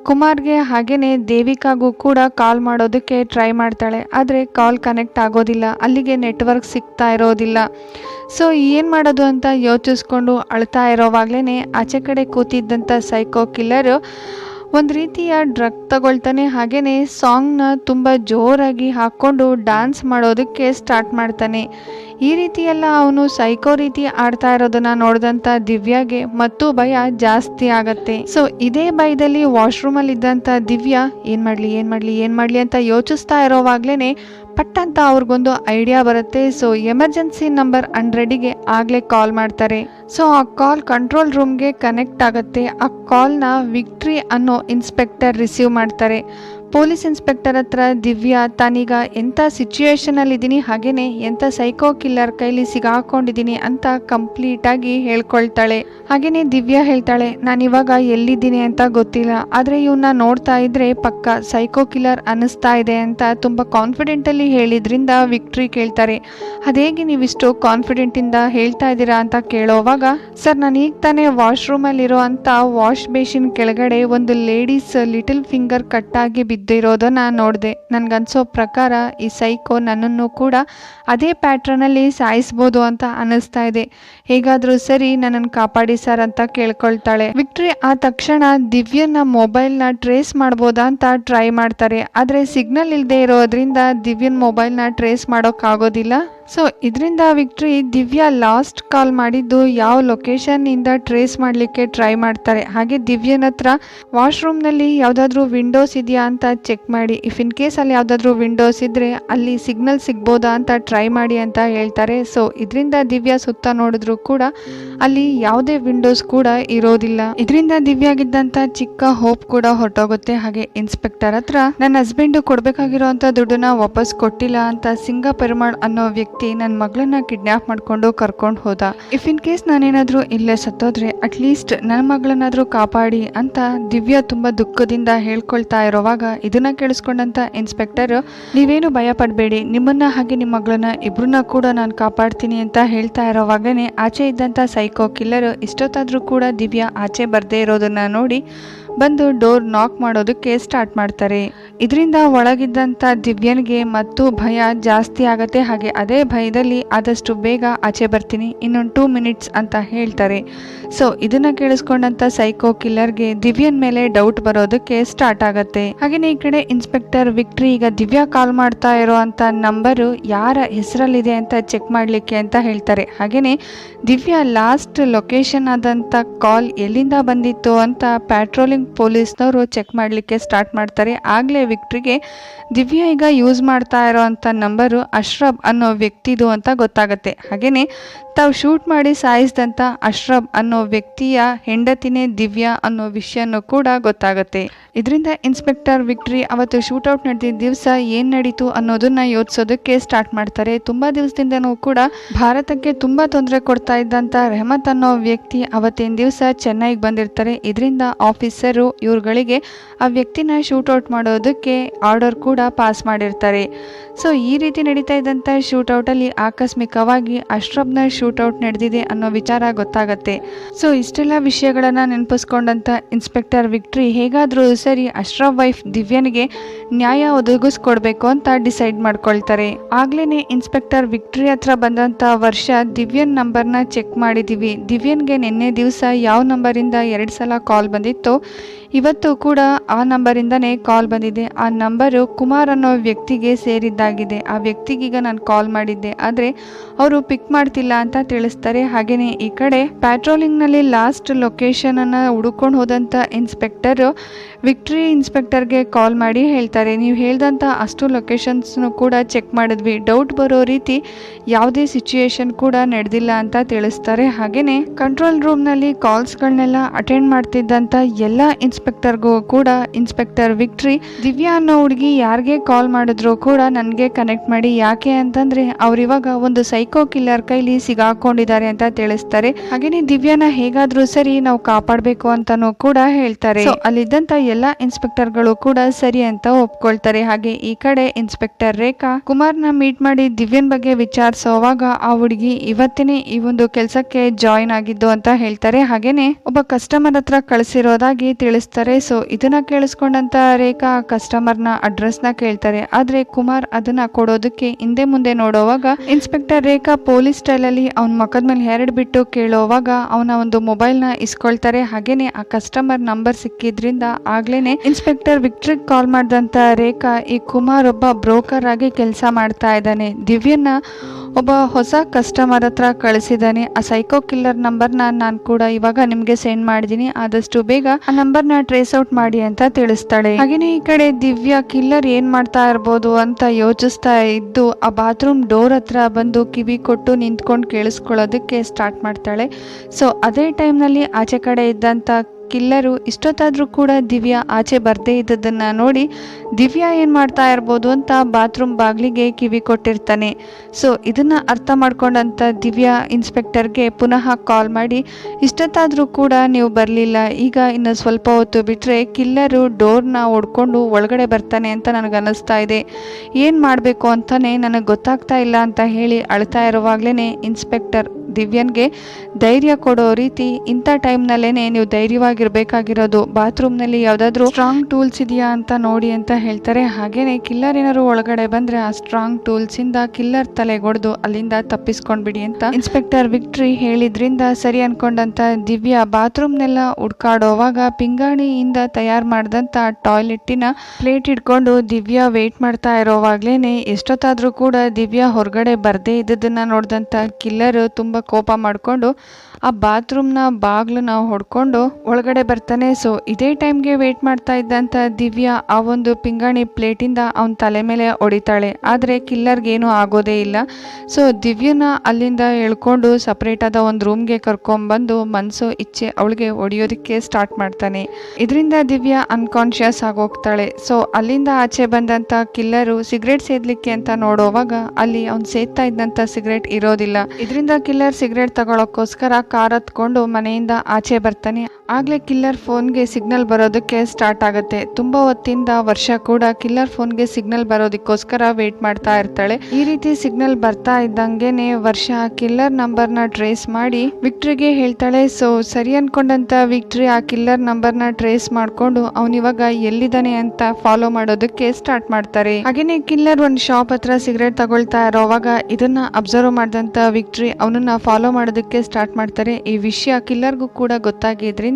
ಕುಮಾರ್ಗೆ ಹಾಗೇನೆ ದೇವಿಕಾಗೂ ಕೂಡ ಕಾಲ್ ಮಾಡೋದಕ್ಕೆ ಟ್ರೈ ಮಾಡ್ತಾಳೆ. ಆದರೆ ಕಾಲ್ ಕನೆಕ್ಟ್ ಆಗೋದಿಲ್ಲ. ಅಲ್ಲಿಗೆ ನೆಟ್ವರ್ಕ್ ಸಿಗ್ತಾ ಇರೋದಿಲ್ಲ. ಸೊ ಏನು ಮಾಡೋದು ಅಂತ ಯೋಚಿಸ್ಕೊಂಡು ಅಳ್ತಾ ಇರೋವಾಗ್ಲೇ ಆಚೆ ಕಡೆ ಕೂತಿದ್ದಂಥ ಸೈಕೋ ಕಿಲ್ಲರು ಒಂದು ರೀತಿಯ ಡ್ರಗ್ ತಗೊಳ್ತಾನೆ ಹಾಗೆಯೇ ಸಾಂಗ್ನ ತುಂಬ ಜೋರಾಗಿ ಹಾಕ್ಕೊಂಡು ಡ್ಯಾನ್ಸ್ ಮಾಡೋದಕ್ಕೆ ಸ್ಟಾರ್ಟ್ ಮಾಡ್ತಾನೆ. ಈ ರೀತಿಯೆಲ್ಲ ಅವನು ಸೈಕೋ ರೀತಿ ಆಡ್ತಾ ಇರೋದನ್ನ ನೋಡಿದಂಥ ದಿವ್ಯಾಗೆ ಮತ್ತು ಭಯ ಜಾಸ್ತಿ ಆಗತ್ತೆ. ಸೊ ಇದೇ ಭಯದಲ್ಲಿ ವಾಶ್ರೂಮಲ್ಲಿ ಇದ್ದಂಥ ದಿವ್ಯಾ, ಏನು ಮಾಡಲಿ ಏನು ಮಾಡಲಿ ಏನು ಮಾಡಲಿ ಅಂತ ಯೋಚಿಸ್ತಾ ಇರೋವಾಗ್ಲೇ ಪಟ್ ಅಂತ ಅವ್ರಿಗೊಂದು ಐಡಿಯಾ ಬರುತ್ತೆ. ಸೊ ಎಮರ್ಜೆನ್ಸಿ ನಂಬರ್ ಹಂಡ್ರೆಡಿಗೆ ಆಗಲೇ ಕಾಲ್ ಮಾಡ್ತಾರೆ. ಸೊ ಆ ಕಾಲ್ ಕಂಟ್ರೋಲ್ ರೂಮ್ಗೆ ಕನೆಕ್ಟ್ ಆಗುತ್ತೆ. ಆ ಕಾಲ್ನ ವಿಕ್ಟ್ರಿ ಅನ್ನೋ ಇನ್ಸ್ಪೆಕ್ಟರ್ ರಿಸೀವ್ ಮಾಡ್ತಾರೆ. ಪೊಲೀಸ್ ಇನ್ಸ್ಪೆಕ್ಟರ್ ಹತ್ರ ದಿವ್ಯಾ, ತಾನೀಗ ಎಂಥ ಸಿಚುಯೇಷನಲ್ಲಿ ಇದ್ದೀನಿ ಹಾಗೇನೆ ಎಂಥ ಸೈಕೋ ಕಿಲ್ಲರ್ ಕೈಲಿ ಸಿಗಾಕೊಂಡಿದ್ದೀನಿ ಅಂತ ಕಂಪ್ಲೀಟಾಗಿ ಹೇಳ್ಕೊಳ್ತಾಳೆ. ಹಾಗೇನೆ ದಿವ್ಯಾ ಹೇಳ್ತಾಳೆ, ನಾನು ಇವಾಗ ಎಲ್ಲಿದ್ದೀನಿ ಅಂತ ಗೊತ್ತಿಲ್ಲ, ಆದರೆ ಇವನ್ನ ನೋಡ್ತಾ ಇದ್ರೆ ಪಕ್ಕ ಸೈಕೋ ಕಿಲ್ಲರ್ ಅನಿಸ್ತಾ ಇದೆ ಅಂತ ತುಂಬ ಕಾನ್ಫಿಡೆಂಟಲ್ಲಿ ಹೇಳಿದ್ರಿಂದ ವಿಕ್ಟ್ರಿ ಕೇಳ್ತಾರೆ. ಅದೇಗೆ ನೀವಿಷ್ಟು ಕಾನ್ಫಿಡೆಂಟಿಂದ ಹೇಳ್ತಾ ಇದ್ದೀರಾ ಅಂತ ಕೇಳೋವಾಗ, ಸರ್, ನಾನು ಈಗ ತಾನೇ ವಾಶ್ರೂಮಲ್ಲಿರೋ ಅಂತ ವಾಶ್ ಬೇಸಿನ್ ಕೆಳಗಡೆ ಒಂದು ಲೇಡೀಸ್ ಲಿಟಲ್ ಫಿಂಗರ್ ಕಟ್ಟಾಗಿ ಬಿದ್ದಿರೋದನ್ನ ನೋಡಿದೆ. ನನಗನ್ಸೋ ಪ್ರಕಾರ ಈ ಸೈಕೋ ನನ್ನನ್ನು ಕೂಡ ಅದೇ ಪ್ಯಾಟ್ರನಲ್ಲಿ ಸಾಯಿಸ್ಬೋದು ಅಂತ ಅನ್ನಿಸ್ತಾ ಇದೆ. ಹೇಗಾದರೂ ಸರಿ ನನ್ನನ್ನು ಕಾಪಾಡಿ ಸರ್ ಅಂತ ಕೇಳ್ಕೊಳ್ತಾಳೆ. ವಿಕ್ಟ್ರಿ ಆ ತಕ್ಷಣ ದಿವ್ಯನ ಮೊಬೈಲ್ನ ಟ್ರೇಸ್ ಮಾಡ್ಬೋದಾ ಅಂತ ಟ್ರೈ ಮಾಡ್ತಾರೆ. ಆದರೆ ಸಿಗ್ನಲ್ ಇಲ್ಲದೆ ಇರೋದ್ರಿಂದ ದಿವ್ಯನ ಮೊಬೈಲ್ನ ಟ್ರೇಸ್ ಮಾಡೋಕ್ಕಾಗೋದಿಲ್ಲ. ಸೊ ಇದರಿಂದ ವಿಕ್ಟ್ರಿ ದಿವ್ಯಾ ಲಾಸ್ಟ್ ಕಾಲ್ ಮಾಡಿದ್ದು ಯಾವ ಲೊಕೇಶನ್ನಿಂದ ಟ್ರೇಸ್ ಮಾಡಲಿಕ್ಕೆ ಟ್ರೈ ಮಾಡ್ತಾರೆ. ಹಾಗೆ ದಿವ್ಯನ ಹತ್ರ ವಾಶ್ರೂಮ್ನಲ್ಲಿ ಯಾವುದಾದ್ರೂ ವಿಂಡೋಸ್ ಇದೆಯಾ ಅಂತ ಚೆಕ್ ಮಾಡಿ. ಇಫ್ ಇನ್ ಕೇಸ್ ಅಲ್ಲಿ ಯಾವುದಾದ್ರೂ ವಿಂಡೋಸ್ ಇದ್ದರೆ ಅಲ್ಲಿ ಸಿಗ್ನಲ್ ಸಿಗ್ಬೋದಾ ಅಂತ ಟ್ರೈ ಮಾಡಿ ಅಂತ ಹೇಳ್ತಾರೆ. ಸೊ ಇದರಿಂದ ದಿವ್ಯಾ ಸುತ್ತ ನೋಡಿದ್ರು ಕೂಡ ಅಲ್ಲಿ ಯಾವುದೇ ವಿಂಡೋಸ್ ಕೂಡ ಇರೋದಿಲ್ಲ. ಇದರಿಂದ ದಿವ್ಯಾಗಿದ್ದಂಥ ಚಿಕ್ಕ ಹೋಪ್ ಕೂಡ ಹೊರಟೋಗುತ್ತೆ. ಹಾಗೆ ಇನ್ಸ್ಪೆಕ್ಟರ್ ಹತ್ರ, ನನ್ನ ಹಸ್ಬೆಂಡು ಕೊಡಬೇಕಾಗಿರೋ ದುಡ್ಡನ್ನ ವಾಪಸ್ ಕೊಟ್ಟಿಲ್ಲ ಅಂತ ಸಿಂಗ ಪೆರುಮಾಳ್ ಅನ್ನೋ ವ್ಯಕ್ತಿ ನನ್ನ ಮಗಳನ್ನ ಕಿಡ್ನ್ಯಾಪ್ ಮಾಡ್ಕೊಂಡು ಕರ್ಕೊಂಡು ಹೋದ. ಇಫ್ ಇನ್ ಕೇಸ್ ನಾನೇನಾದರೂ ಇಲ್ಲೇ ಸತ್ತೋದ್ರೆ ಅಟ್ಲೀಸ್ಟ್ ನನ್ನ ಮಗಳನ್ನಾದರೂ ಕಾಪಾಡಿ ಅಂತ ದಿವ್ಯಾ ತುಂಬಾ ದುಃಖದಿಂದ ಹೇಳ್ಕೊಳ್ತಾ ಇರೋವಾಗ ಇದನ್ನ ಕೇಳಿಸ್ಕೊಂಡಂತ ಇನ್ಸ್ಪೆಕ್ಟರ್ ನೀವೇನು ಭಯ ಪಡಬೇಡಿ ನಿಮ್ಮನ್ನ ಹಾಗೆ ನಿಮ್ಮ ಮಗಳನ್ನ ಇಬ್ಬರನ್ನ ಕೂಡ ನಾನು ಕಾಪಾಡ್ತೀನಿ ಅಂತ ಹೇಳ್ತಾ ಇರೋವಾಗನೇ ಆಚೆ ಇದ್ದಂಥ ಸೈಕೋ ಕಿಲ್ಲರ್ ಇಷ್ಟೊತ್ತಾದರೂ ಕೂಡ ದಿವ್ಯಾ ಆಚೆ ಬರದೇ ಇರೋದನ್ನ ನೋಡಿ ಬಂದು ಡೋರ್ ನಾಕ್ ಮಾಡೋದಕ್ಕೆ ಸ್ಟಾರ್ಟ್ ಮಾಡ್ತಾರೆ. ಇದರಿಂದ ಒಳಗಿದ್ದಂಥ ದಿವ್ಯನಿಗೆ ಮತ್ತು ಭಯ ಜಾಸ್ತಿ ಆಗತ್ತೆ. ಹಾಗೆ ಅದೇ ಭಯದಲ್ಲಿ ಆದಷ್ಟು ಬೇಗ ಆಚೆ ಬರ್ತೀನಿ. ಇನ್ನೊಂದು ಟೂ ಮಿನಿಟ್ಸ್ ಅಂತ ಹೇಳ್ತಾರೆ. ಸೊ ಇದನ್ನು ಕೇಳಿಸ್ಕೊಂಡಂಥ ಸೈಕೋ ಕಿಲ್ಲರ್ಗೆ ದಿವ್ಯನ್ ಮೇಲೆ ಡೌಟ್ ಬರೋದಕ್ಕೆ ಸ್ಟಾರ್ಟ್ ಆಗುತ್ತೆ. ಹಾಗೆಯೇ ಈ ಕಡೆ ಇನ್ಸ್ಪೆಕ್ಟರ್ ವಿಕ್ಟ್ರಿ ಈಗ ದಿವ್ಯಾ ಕಾಲ್ ಮಾಡ್ತಾ ಇರೋವಂಥ ನಂಬರು ಯಾರ ಹೆಸರಲ್ಲಿದೆ ಅಂತ ಚೆಕ್ ಮಾಡಲಿಕ್ಕೆ ಅಂತ ಹೇಳ್ತಾರೆ. ಹಾಗೆಯೇ ದಿವ್ಯಾ ಲಾಸ್ಟ್ ಲೊಕೇಶನ್ ಆದಂಥ ಕಾಲ್ ಎಲ್ಲಿಂದ ಬಂದಿತ್ತು ಅಂತ ಪ್ಯಾಟ್ರೋಲಿಂಗ್ ಪೊಲೀಸ್ನವರು ಚೆಕ್ ಮಾಡಲಿಕ್ಕೆ ಸ್ಟಾರ್ಟ್ ಮಾಡ್ತಾರೆ. ಆಗಲೇ ವಿಕ್ಟ್ರಿಗೆ ದಿವ್ಯಾ ಈಗ ಯೂಸ್ ಮಾಡ್ತಾ ಇರೋ ಅಂಥ ನಂಬರು ಅಶ್ರಬ್ ಅನ್ನೋ ವ್ಯಕ್ತಿದು ಅಂತ ಗೊತ್ತಾಗುತ್ತೆ. ಹಾಗೆಯೇ ತಾವು ಶೂಟ್ ಮಾಡಿ ಸಾಯಿಸಿದಂಥ ಅಶ್ರಬ್ ಅನ್ನೋ ವ್ಯಕ್ತಿಯ ಹೆಂಡತಿನೇ ದಿವ್ಯಾ ಅನ್ನೋ ವಿಷಯನೂ ಕೂಡ ಗೊತ್ತಾಗುತ್ತೆ. ಇದರಿಂದ ಇನ್ಸ್ಪೆಕ್ಟರ್ ವಿಕ್ಟ್ರಿ ಅವತ್ತು ಶೂಟೌಟ್ ನಡೆದಿದ್ದ ದಿವಸ ಏನು ನಡೀತು ಅನ್ನೋದನ್ನ ಯೋಚಿಸೋದಕ್ಕೆ ಸ್ಟಾರ್ಟ್ ಮಾಡ್ತಾರೆ. ತುಂಬ ದಿವಸದಿಂದನೂ ಕೂಡ ಭಾರತಕ್ಕೆ ತುಂಬ ತೊಂದರೆ ಕೊಡ್ತಾ ಇದ್ದಂಥ ರೆಹಮತ್ ಅನ್ನೋ ವ್ಯಕ್ತಿ ಅವತ್ತಿನ ದಿವಸ ಚೆನ್ನೈಗೆ ಬಂದಿರ್ತಾರೆ. ಇದರಿಂದ ಆಫೀಸರು ಇವ್ರುಗಳಿಗೆ ಆ ವ್ಯಕ್ತಿನ ಶೂಟೌಟ್ ಮಾಡೋದಕ್ಕೆ ಕೊಲ್ಲೋದಕ್ಕೆ ಆರ್ಡರ್ ಕೂಡ ಪಾಸ್ ಮಾಡಿರ್ತಾರೆ. ಸೊ ಈ ರೀತಿ ನಡೀತಾ ಇದ್ದಂಥ ಶೂಟೌಟಲ್ಲಿ ಆಕಸ್ಮಿಕವಾಗಿ ಅಶ್ರಫ್ನ ಶೂಟೌಟ್ ನಡೆದಿದೆ ಅನ್ನೋ ವಿಚಾರ ಗೊತ್ತಾಗತ್ತೆ. ಸೊ ಇಷ್ಟೆಲ್ಲ ವಿಷಯಗಳನ್ನು ನೆನಪಿಸ್ಕೊಂಡಂಥ ಇನ್ಸ್ಪೆಕ್ಟರ್ ವಿಕ್ಟ್ರಿ ಹೇಗಾದರೂ ಸರಿ ಅಶ್ರಫ್ ವೈಫ್ ದಿವ್ಯನಿಗೆ ನ್ಯಾಯ ಒದಗಿಸ್ಕೊಡ್ಬೇಕು ಅಂತ ಡಿಸೈಡ್ ಮಾಡ್ಕೊಳ್ತಾರೆ. ಆಗ್ಲೇ ಇನ್ಸ್ಪೆಕ್ಟರ್ ವಿಕ್ಟ್ರಿ ಹತ್ರ ಬಂದಂಥ ವರ್ಷ ದಿವ್ಯನ್ ನಂಬರ್ನ ಚೆಕ್ ಮಾಡಿದ್ದೀವಿ ದಿವ್ಯನ್ಗೆ ನಿನ್ನೆ ದಿವಸ ಯಾವ ನಂಬರಿಂದ ಎರಡು ಸಲ ಕಾಲ್ ಬಂದಿತ್ತೋ ಇವತ್ತು ಕೂಡ ಆ ನಂಬರಿಂದನೇ ಕಾಲ್ ಬಂದಿದೆ. ಆ ನಂಬರು ಕುಮಾರ್ ಅನ್ನೋ ವ್ಯಕ್ತಿಗೆ ಸೇರಿದ್ದಾಗಿದೆ. ಆ ವ್ಯಕ್ತಿಗೀಗ ನಾನು ಕಾಲ್ ಮಾಡಿದ್ದೆ. ಆದರೆ ಅವರು ಪಿಕ್ ಮಾಡ್ತಿಲ್ಲ ಅಂತ ತಿಳಿಸ್ತಾರೆ. ಹಾಗೆಯೇ ಈ ಕಡೆ ಪ್ಯಾಟ್ರೋಲಿಂಗ್ನಲ್ಲಿ ಲಾಸ್ಟ್ ಲೊಕೇಶನನ್ನು ಹುಡುಕೊಂಡು ಹೋದಂಥ ಇನ್ಸ್ಪೆಕ್ಟರು ವಿಕ್ಟ್ರಿ ಇನ್ಸ್ಪೆಕ್ಟರ್ಗೆ ಕಾಲ್ ಮಾಡಿ ಹೇಳ್ತಾರೆ. ನೀವು ಹೇಳ್ದಂಥ ಅಷ್ಟು ಲೊಕೇಶನ್ಸ್ನು ಕೂಡ ಚೆಕ್ ಮಾಡಿದ್ವಿ. ಡೌಟ್ ಬರೋ ರೀತಿ ಯಾವುದೇ ಸಿಚುಯೇಷನ್ ಕೂಡ ನಡೆದಿಲ್ಲ ಅಂತ ತಿಳಿಸ್ತಾರೆ. ಹಾಗೆಯೇ ಕಂಟ್ರೋಲ್ ರೂಮ್ನಲ್ಲಿ ಕಾಲ್ಸ್ಗಳನ್ನೆಲ್ಲ ಅಟೆಂಡ್ ಮಾಡ್ತಿದ್ದಂಥ ಎಲ್ಲ ಇನ್ಸ್ಪೆಕ್ಟರ್ಗೂ ಕೂಡ ಇನ್ಸ್ಪೆಕ್ಟರ್ ವಿಕ್ಟ್ರಿ. ದಿವ್ಯಾ ಅನ್ನೋ ಹುಡುಗಿ ಯಾರಿಗೆ ಕಾಲ್ ಮಾಡಿದ್ರು ಕೂಡ ನನಗೆ ಕನೆಕ್ಟ್ ಮಾಡಿ ಯಾಕೆ ಅಂತಂದ್ರೆ ಅವ್ರಿವಾಗ ಒಂದು ಸೈಕೋ ಕಿಲ್ಲರ್ ಕೈಲಿ ಸಿಗಾಕೊಂಡಿದ್ದಾರೆ ಅಂತ ತಿಳಿಸ್ತಾರೆ. ಹಾಗೇನೆ ದಿವ್ಯಾನ ಹೇಗಾದ್ರೂ ಸರಿ ನಾವು ಕಾಪಾಡಬೇಕು ಅಂತಾನೂ ಕೂಡ ಹೇಳ್ತಾರೆ. ಅಲ್ಲಿದ್ದಂತ ಎಲ್ಲ ಇನ್ಸ್ಪೆಕ್ಟರ್ಗಳು ಕೂಡ ಸರಿ ಅಂತ ಒಪ್ಕೊಳ್ತಾರೆ. ಹಾಗೆ ಈ ಕಡೆ ಇನ್ಸ್ಪೆಕ್ಟರ್ ರೇಖಾ ಕುಮಾರ್ನ ಮೀಟ್ ಮಾಡಿ ದಿವ್ಯನ್ ಬಗ್ಗೆ ವಿಚಾರಿಸೋವಾಗ ಆ ಹುಡುಗಿ ಇವತ್ತಿನೇ ಈ ಒಂದು ಕೆಲಸಕ್ಕೆ ಜಾಯಿನ್ ಆಗಿದ್ದು ಅಂತ ಹೇಳ್ತಾರೆ. ಹಾಗೇನೆ ಒಬ್ಬ ಕಸ್ಟಮರ್ ಹತ್ರ ಕಳಿಸಿರೋದಾಗಿ ತಿಳಿಸ್ತಾರೆ. ಸೊ ಇದನ್ನ ಕೇಳಿಸ್ಕೊಂಡಂಥ ರೇಖಾ ಕಸ್ಟಮರ್ನ ಅಡ್ರೆಸ್ನ ಕೇಳ್ತಾರೆ. ಆದ್ರೆ ಕುಮಾರ್ ಅದನ್ನ ಕೊಡೋದಕ್ಕೆ ಹಿಂದೆ ಮುಂದೆ ನೋಡೋವಾಗ ಇನ್ಸ್ಪೆಕ್ಟರ್ ರೇಖಾ ಪೊಲೀಸ್ ಸ್ಟೈಲ್ ಅಲ್ಲಿ ಅವನ ಮುಖದ ಮೇಲೆ ಹೆರಡ್ ಬಿಟ್ಟು ಕೇಳೋವಾಗ ಅವನ ಒಂದು ಮೊಬೈಲ್ನ ಇಸ್ಕೊಳ್ತಾರೆ. ಹಾಗೇನೆ ಆ ಕಸ್ಟಮರ್ ನಂಬರ್ ಸಿಕ್ಕಿದ್ರಿಂದ ಆಗ್ಲೇನೆ ಇನ್ಸ್ಪೆಕ್ಟರ್ ವಿಕ್ಟ್ರಿಗ್ ಕಾಲ್ ಮಾಡಿದಂತ ರೇಖಾ ಈ ಕುಮಾರ್ ಒಬ್ಬ ಬ್ರೋಕರ್ ಆಗಿ ಕೆಲಸ ಮಾಡ್ತಾ ಇದ್ದಾನೆ. ದಿವ್ಯನ ಒಬ್ಬ ಹೊಸ ಕಸ್ಟಮರ್ ಹತ್ರ ಕಳಿಸಿದ್ದಾನೆ ಆ ಸೈಕೋ ಕಿಲ್ಲರ್ ನಂಬರ್ನ ನಾನು ಕೂಡ ಇವಾಗ ನಿಮ್ಗೆ ಸೆಂಡ್ ಮಾಡಿದ್ದೀನಿ ಆದಷ್ಟು ಬೇಗ ಆ ನಂಬರ್ನ ಟ್ರೇಸ್ ಔಟ್ ಮಾಡಿ ಅಂತ ತಿಳಿಸ್ತಾಳೆ. ಹಾಗೇನೆ ಈ ಕಡೆ ದಿವ್ಯಾ ಕಿಲ್ಲರ್ ಏನ್ ಮಾಡ್ತಾ ಇರ್ಬೋದು ಅಂತ ಯೋಚಿಸ್ತಾ ಇದ್ದು ಆ ಬಾತ್ರೂಮ್ ಡೋರ್ ಹತ್ರ ಬಂದು ಕಿವಿ ಕೊಟ್ಟು ನಿಂತ್ಕೊಂಡು ಕೇಳಿಸ್ಕೊಳ್ಳೋದಕ್ಕೆ ಸ್ಟಾರ್ಟ್ ಮಾಡ್ತಾಳೆ. ಸೊ ಅದೇ ಟೈಮ್ನಲ್ಲಿ ಆಚೆ ಕಡೆ ಇದ್ದಂಥ ಕಿಲ್ಲರು ಇಷ್ಟೊತ್ತಾದರೂ ಕೂಡ ದಿವ್ಯಾ ಆಚೆ ಬರದೇ ಇದ್ದದನ್ನು ನೋಡಿ ದಿವ್ಯಾ ಏನು ಮಾಡ್ತಾ ಇರ್ಬೋದು ಅಂತ ಬಾತ್ರೂಮ್ ಬಾಗಿಲಿಗೆ ಕಿವಿ ಕೊಟ್ಟಿರ್ತಾನೆ. ಸೊ ಇದನ್ನು ಅರ್ಥ ಮಾಡ್ಕೊಂಡಂಥ ದಿವ್ಯಾ ಇನ್ಸ್ಪೆಕ್ಟರ್ಗೆ ಪುನಃ ಕಾಲ್ ಮಾಡಿ, ಇಷ್ಟೊತ್ತಾದರೂ ಕೂಡ ನೀವು ಬರಲಿಲ್ಲ, ಈಗ ಇನ್ನು ಸ್ವಲ್ಪ ಹೊತ್ತು ಬಿಟ್ಟರೆ ಕಿಲ್ಲರು ಡೋರ್ನ ಒಡ್ಕೊಂಡು ಒಳಗಡೆ ಬರ್ತಾನೆ ಅಂತ ನನಗನ್ನಿಸ್ತಾ ಇದೆ. ಏನು ಮಾಡಬೇಕು ಅಂತಲೇ ನನಗೆ ಗೊತ್ತಾಗ್ತಾ ಇಲ್ಲ ಅಂತ ಹೇಳಿ ಅಳ್ತಾ ಇರುವಾಗಲೇ ಇನ್ಸ್ಪೆಕ್ಟರ್ ದಿವ್ಯನ್ಗೆ ಧೈರ್ಯ ಕೊಡೋ ರೀತಿ ಇಂಥ ಟೈಮ್ನಲ್ಲೇ ನೀವು ಧೈರ್ಯವಾಗಿರಬೇಕಾಗಿರೋದು. ಬಾತ್ರೂಮ್ನಲ್ಲಿ ಯಾವುದಾದ್ರೂ ಸ್ಟ್ರಾಂಗ್ ಟೂಲ್ಸ್ ಇದೆಯಾ ಅಂತ ನೋಡಿ ಅಂತ ಹೇಳ್ತಾರೆ. ಹಾಗೇನೆ ಕಿಲ್ಲರ್ ಏನಾದ್ರು ಒಳಗಡೆ ಬಂದರೆ ಆ ಸ್ಟ್ರಾಂಗ್ ಟೂಲ್ಸ್ ಇಂದ ಕಿಲ್ಲರ್ ತಲೆಗೊಡ್ದು ಅಲ್ಲಿಂದ ತಪ್ಪಿಸ್ಕೊಂಡ್ಬಿಡಿ ಅಂತ ಇನ್ಸ್ಪೆಕ್ಟರ್ ವಿಕ್ಟ್ರಿ ಹೇಳಿದ್ರಿಂದ ಸರಿ ಅನ್ಕೊಂಡಂತ ದಿವ್ಯಾ ಬಾತ್ರೂಮ್ನೆಲ್ಲ ಹುಡ್ಕಾಡೋವಾಗ ಪಿಂಗಾಣಿಯಿಂದ ತಯಾರು ಮಾಡಿದಂತ ಟಾಯ್ಲೆಟ್ಟಿನ ಪ್ಲೇಟ್ ಇಟ್ಕೊಂಡು ದಿವ್ಯ ವೇಟ್ ಮಾಡ್ತಾ ಇರೋವಾಗ್ಲೇನೆ ಎಷ್ಟೊತ್ತಾದರೂ ಕೂಡ ದಿವ್ಯ ಹೊರಗಡೆ ಬರ್ದೇ ಇದ್ದದನ್ನ ನೋಡಿದಂತ ಕಿಲ್ಲರ್ ತುಂಬಾ ಕೋಪ ಮಾಡ್ಕೊಂಡು ಆ ಬಾತ್ರೂಮ್ನ ನಾವು ಹೊಡ್ಕೊಂಡು ಒಳಗಡೆ ಬರ್ತಾನೆ. ಸೊ ಇದೇ ಟೈಮ್ಗೆ ವೇಟ್ ಮಾಡ್ತಾ ಇದ್ದಂಥ ದಿವ್ಯಾ ಆ ಒಂದು ಪಿಂಗಾಣಿ ಪ್ಲೇಟಿಂದ ಅವನ ತಲೆ ಮೇಲೆ ಹೊಡಿತಾಳೆ. ಆದರೆ ಕಿಲ್ಲರ್ಗೇನು ಆಗೋದೇ ಇಲ್ಲ. ಸೊ ದಿವ್ಯನ ಅಲ್ಲಿಂದ ಎಳ್ಕೊಂಡು ಸಪ್ರೇಟಾದ ಒಂದು ರೂಮ್ಗೆ ಕರ್ಕೊಂಡ್ಬಂದು ಮನಸ್ಸು ಇಚ್ಛೆ ಅವಳಿಗೆ ಹೊಡಿಯೋದಕ್ಕೆ ಸ್ಟಾರ್ಟ್ ಮಾಡ್ತಾನೆ. ಇದರಿಂದ ದಿವ್ಯಾ ಅನ್ಕಾನ್ಷಿಯಸ್ ಆಗೋಗ್ತಾಳೆ ಸೊ ಅಲ್ಲಿಂದ ಆಚೆ ಬಂದಂಥ ಕಿಲ್ಲರು ಸಿಗರೇಟ್ ಸೇದಲಿಕ್ಕೆ ಅಂತ ನೋಡೋವಾಗ ಅಲ್ಲಿ ಅವ್ನು ಸೇದ್ತಾ ಇದ್ದಂಥ ಸಿಗರೇಟ್ ಇರೋದಿಲ್ಲ. ಇದರಿಂದ ಕಿಲ್ಲರ್ ಸಿಗರೇಟ್ ತಗೊಳಕ್ಕೋಸ್ಕರ ಕಾರ್ ಹತ್ಕೊಂಡು ಮನೆಯಿಂದ ಆಚೆ ಬರ್ತಾನೆ. ಆಗ್ಲೇ ಕಿಲ್ಲರ್ ಫೋನ್ಗೆ ಸಿಗ್ನಲ್ ಬರೋದಕ್ಕೆ ಸ್ಟಾರ್ಟ್ ಆಗುತ್ತೆ. ತುಂಬಾ ಹೊತ್ತಿಂದ ವರ್ಷ ಕೂಡ ಕಿಲ್ಲರ್ ಫೋನ್ಗೆ ಸಿಗ್ನಲ್ ಬರೋದಕ್ಕೋಸ್ಕರ ವೇಟ್ ಮಾಡ್ತಾ ಇರ್ತಾಳೆ. ಈ ರೀತಿ ಸಿಗ್ನಲ್ ಬರ್ತಾ ಇದ್ದಂಗೆನೆ ವರ್ಷ ಕಿಲ್ಲರ್ ನಂಬರ್ನ ಟ್ರೇಸ್ ಮಾಡಿ ವಿಕ್ಟ್ರಿಗೆ ಹೇಳ್ತಾಳೆ, ಸೊ, ಸರಿ ಅನ್ಕೊಂಡಂತ ವಿಕ್ಟ್ರಿ ಆ ಕಿಲ್ಲರ್ ನಂಬರ್ನ ಟ್ರೇಸ್ ಮಾಡ್ಕೊಂಡು ಅವನಿವಾಗ ಎಲ್ಲಿದ್ದಾನೆ ಅಂತ ಫಾಲೋ ಮಾಡೋದಕ್ಕೆ ಸ್ಟಾರ್ಟ್ ಮಾಡ್ತಾರೆ. ಹಾಗೇನೆ ಕಿಲ್ಲರ್ ಒಂದು ಶಾಪ್ ಹತ್ರ ಸಿಗರೇಟ್ ತಗೊಳ್ತಾ ಇರೋವಾಗ ಇದನ್ನ ಅಬ್ಸರ್ವ್ ಮಾಡಿದಂತ ವಿಕ್ಟ್ರಿ ಅವನನ್ನ ಫಾಲೋ ಮಾಡೋದಕ್ಕೆ ಸ್ಟಾರ್ಟ್ ಮಾಡ್ತಾರೆ. ಈ ವಿಷಯ ಕಿಲ್ಲರ್ಗೂ ಕೂಡ ಗೊತ್ತಾಗಿದ್ರಿಂದ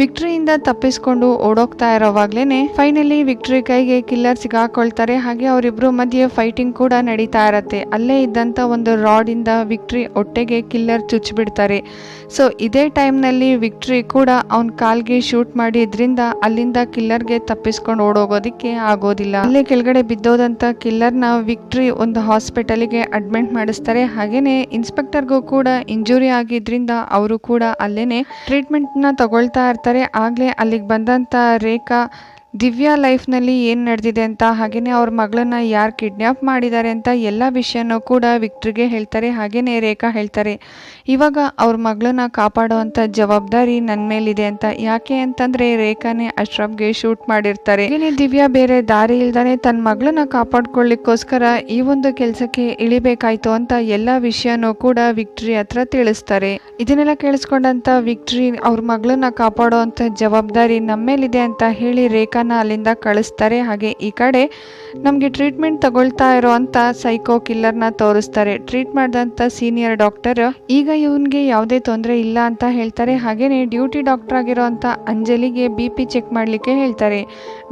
ವಿಕ್ಟ್ರಿಯಿಂದ ತಪ್ಪಿಸ್ಕೊಂಡು ಓಡೋಗ್ತಾ ಇರೋವಾಗ್ಲೇನೆ ಫೈನಲಿ ವಿಕ್ಟ್ರಿ ಕೈಗೆ ಕಿಲ್ಲರ್ ಸಿಗಾಕೊಳ್ತಾರೆ. ಹಾಗೆ ಅವರಿಬ್ರು ಮಧ್ಯೆ ಫೈಟಿಂಗ್ ಕೂಡ ನಡೀತಾ ಇರತ್ತೆ. ಅಲ್ಲೇ ಇದ್ದಂತ ಒಂದು ರಾಡ್ ಇಂದ ವಿಕ್ಟ್ರಿ ಹೊಟ್ಟೆಗೆ ಕಿಲ್ಲರ್ ಚುಚ್ಚಿಬಿಡ್ತಾರೆ. ಸೊ ಇದೇ ಟೈಮ್ನಲ್ಲಿ ವಿಕ್ಟ್ರಿ ಕೂಡ ಅವನ ಕಾಲ್ಗೆ ಶೂಟ್ ಮಾಡಿದ್ರಿಂದ ಅಲ್ಲಿಂದ ಕಿಲ್ಲರ್ಗೆ ತಪ್ಪಿಸ್ಕೊಂಡು ಓಡೋಗೋದಿಕ್ಕೆ ಆಗೋದಿಲ್ಲ. ಅಲ್ಲೇ ಕೆಳಗಡೆ ಬಿದ್ದೋದಂತ ಕಿಲ್ಲರ್ನ ವಿಕ್ಟ್ರಿ ಒಂದು ಹಾಸ್ಪಿಟಲ್ಗೆ ಅಡ್ಮಿಟ್ ಮಾಡಿಸ್ತಾರೆ. ಹಾಗೇನೆ ಇನ್ಸ್ಪೆಕ್ಟರ್ಗೂ ಕೂಡ ಇಂಜುರಿ ಆಗಿದ್ರಿಂದ ಅವರು ಕೂಡ ಅಲ್ಲೇನೆ ಟ್ರೀಟ್ಮೆಂಟ್ನ ತಗೊಳ್ತಾ ಇರ್ತಾರೆ. ಆಗ್ಲೇ ಅಲ್ಲಿಗೆ ಬಂದಂಥ ರೇಖಾ ದಿವ್ಯಾ ಲೈಫ್ನಲ್ಲಿ ಏನು ನಡೆದಿದೆ ಅಂತ ಹಾಗೆಯೇ ಅವ್ರ ಮಗಳನ್ನ ಯಾರು ಕಿಡ್ನ್ಯಾಪ್ ಮಾಡಿದ್ದಾರೆ ಅಂತ ಎಲ್ಲ ವಿಷಯನೂ ಕೂಡ ವಿಕ್ಟ್ರಿಗೆ ಹೇಳ್ತಾರೆ ಹಾಗೆಯೇ ರೇಖಾ ಹೇಳ್ತಾರೆ. ಇವಾಗ ಅವ್ರ ಮಗಳನ್ನ ಕಾಪಾಡುವಂಥ ಜವಾಬ್ದಾರಿ ನನ್ನ ಮೇಲಿದೆ ಅಂತ ಯಾಕೆ ಅಂತಂದರೆ ರೇಖಾನೇ ಅಶ್ರಫ್ಗೆ ಶೂಟ್ ಮಾಡಿರ್ತಾರೆ. ಹಾಗೆಯೇ ದಿವ್ಯಾ ಬೇರೆ ದಾರಿ ಇಲ್ದಾನೆ ತನ್ನ ಮಗಳನ್ನ ಕಾಪಾಡ್ಕೊಳ್ಳಿಕ್ಕೋಸ್ಕರ ಈ ಒಂದು ಕೆಲಸಕ್ಕೆ ಇಳಿಬೇಕಾಯ್ತು ಅಂತ ಎಲ್ಲ ವಿಷಯನೂ ಕೂಡ ವಿಕ್ಟ್ರಿ ಹತ್ರ ತಿಳಿಸ್ತಾರೆ. ಇದನ್ನೆಲ್ಲ ಕೇಳಿಸ್ಕೊಂಡಂತ ವಿಕ್ಟ್ರಿ ಅವ್ರ ಮಗಳನ್ನ ಕಾಪಾಡೋ ಅಂತ ಜವಾಬ್ದಾರಿ ನಮ್ಮ ಮೇಲಿದೆ ಅಂತ ಹೇಳಿ ಅಲ್ಲಿಂದ ಕಳಿಸ್ತಾರೆ. ಹಾಗೆ ಈ ಕಡೆ ನಮಗೆ ಟ್ರೀಟ್ಮೆಂಟ್ ತಗೊಳ್ತಾ ಇರೋವಂಥ ಸೈಕೋ ಕಿಲ್ಲರ್ನ ತೋರಿಸ್ತಾರೆ. ಟ್ರೀಟ್ ಮಾಡಿದಂಥ ಸೀನಿಯರ್ ಡಾಕ್ಟರ್ ಈಗ ಇವನಿಗೆ ಯಾವುದೇ ತೊಂದರೆ ಇಲ್ಲ ಅಂತ ಹೇಳ್ತಾರೆ. ಹಾಗೇನೆ ಡ್ಯೂಟಿ ಡಾಕ್ಟರ್ ಆಗಿರೋ ಅಂತ ಅಂಜಲಿಗೆ ಬಿ ಪಿ ಚೆಕ್ ಮಾಡಲಿಕ್ಕೆ ಹೇಳ್ತಾರೆ.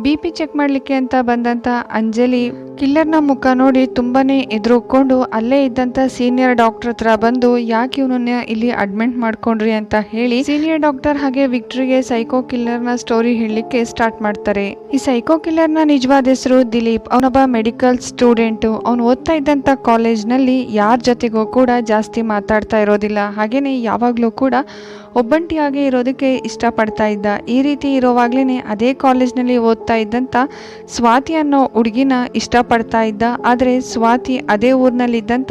ಬಿ ಪಿ ಚೆಕ್ ಮಾಡಲಿಕ್ಕೆ ಅಂತ ಬಂದಂಥ ಅಂಜಲಿ ಕಿಲ್ಲರ್ನ ಮುಖ ನೋಡಿ ತುಂಬಾ ಎದುರುಕೊಂಡು ಅಲ್ಲೇ ಇದ್ದಂಥ ಸೀನಿಯರ್ ಡಾಕ್ಟರ್ ಹತ್ರ ಬಂದು ಯಾಕೆ ಇವನನ್ನ ಇಲ್ಲಿ ಅಡ್ಮಿಟ್ ಮಾಡ್ಕೊಂಡ್ರಿ ಅಂತ ಹೇಳಿ ಸೀನಿಯರ್ ಡಾಕ್ಟರ್ ಹಾಗೆ ವಿಕ್ಟ್ರಿಗೆ ಸೈಕೋ ಕಿಲ್ಲರ್ನ ಸ್ಟೋರಿ ಹೇಳಲಿಕ್ಕೆ ಸ್ಟಾರ್ಟ್ ಮಾಡ್ತಾರೆ. ಈ ಸೈಕೋ ಕಿಲ್ಲರ್ನ ನಿಜವಾದ ಹೆಸರು ದಿಲೀಪ್. ಅವನೊಬ್ಬ ಮೆಡಿಕಲ್ ಸ್ಟೂಡೆಂಟ್ ಅವನು ಓದ್ತಾ ಇದ್ದಂತ ಕಾಲೇಜ್ನಲ್ಲಿ ಯಾರ ಜೊತೆಗೂ ಕೂಡ ಜಾಸ್ತಿ ಮಾತಾಡ್ತಾ ಇರೋದಿಲ್ಲ. ಹಾಗೆಯೇ ಯಾವಾಗಲೂ ಕೂಡ ಒಬ್ಬಂಟಿಯಾಗಿ ಇರೋದಕ್ಕೆ ಇಷ್ಟಪಡ್ತಾ ಇದ್ದ ಈ ರೀತಿ ಇರೋವಾಗ್ಲೇ ಅದೇ ಕಾಲೇಜ್ನಲ್ಲಿ ಓದ್ತಾ ಇದ್ದಂಥ ಸ್ವಾತಿ ಅನ್ನೋ ಹುಡುಗಿನ ಇಷ್ಟಪಡ್ತಾ ಇದ್ದ. ಆದರೆ ಸ್ವಾತಿ ಅದೇ ಊರಿನಲ್ಲಿದ್ದಂಥ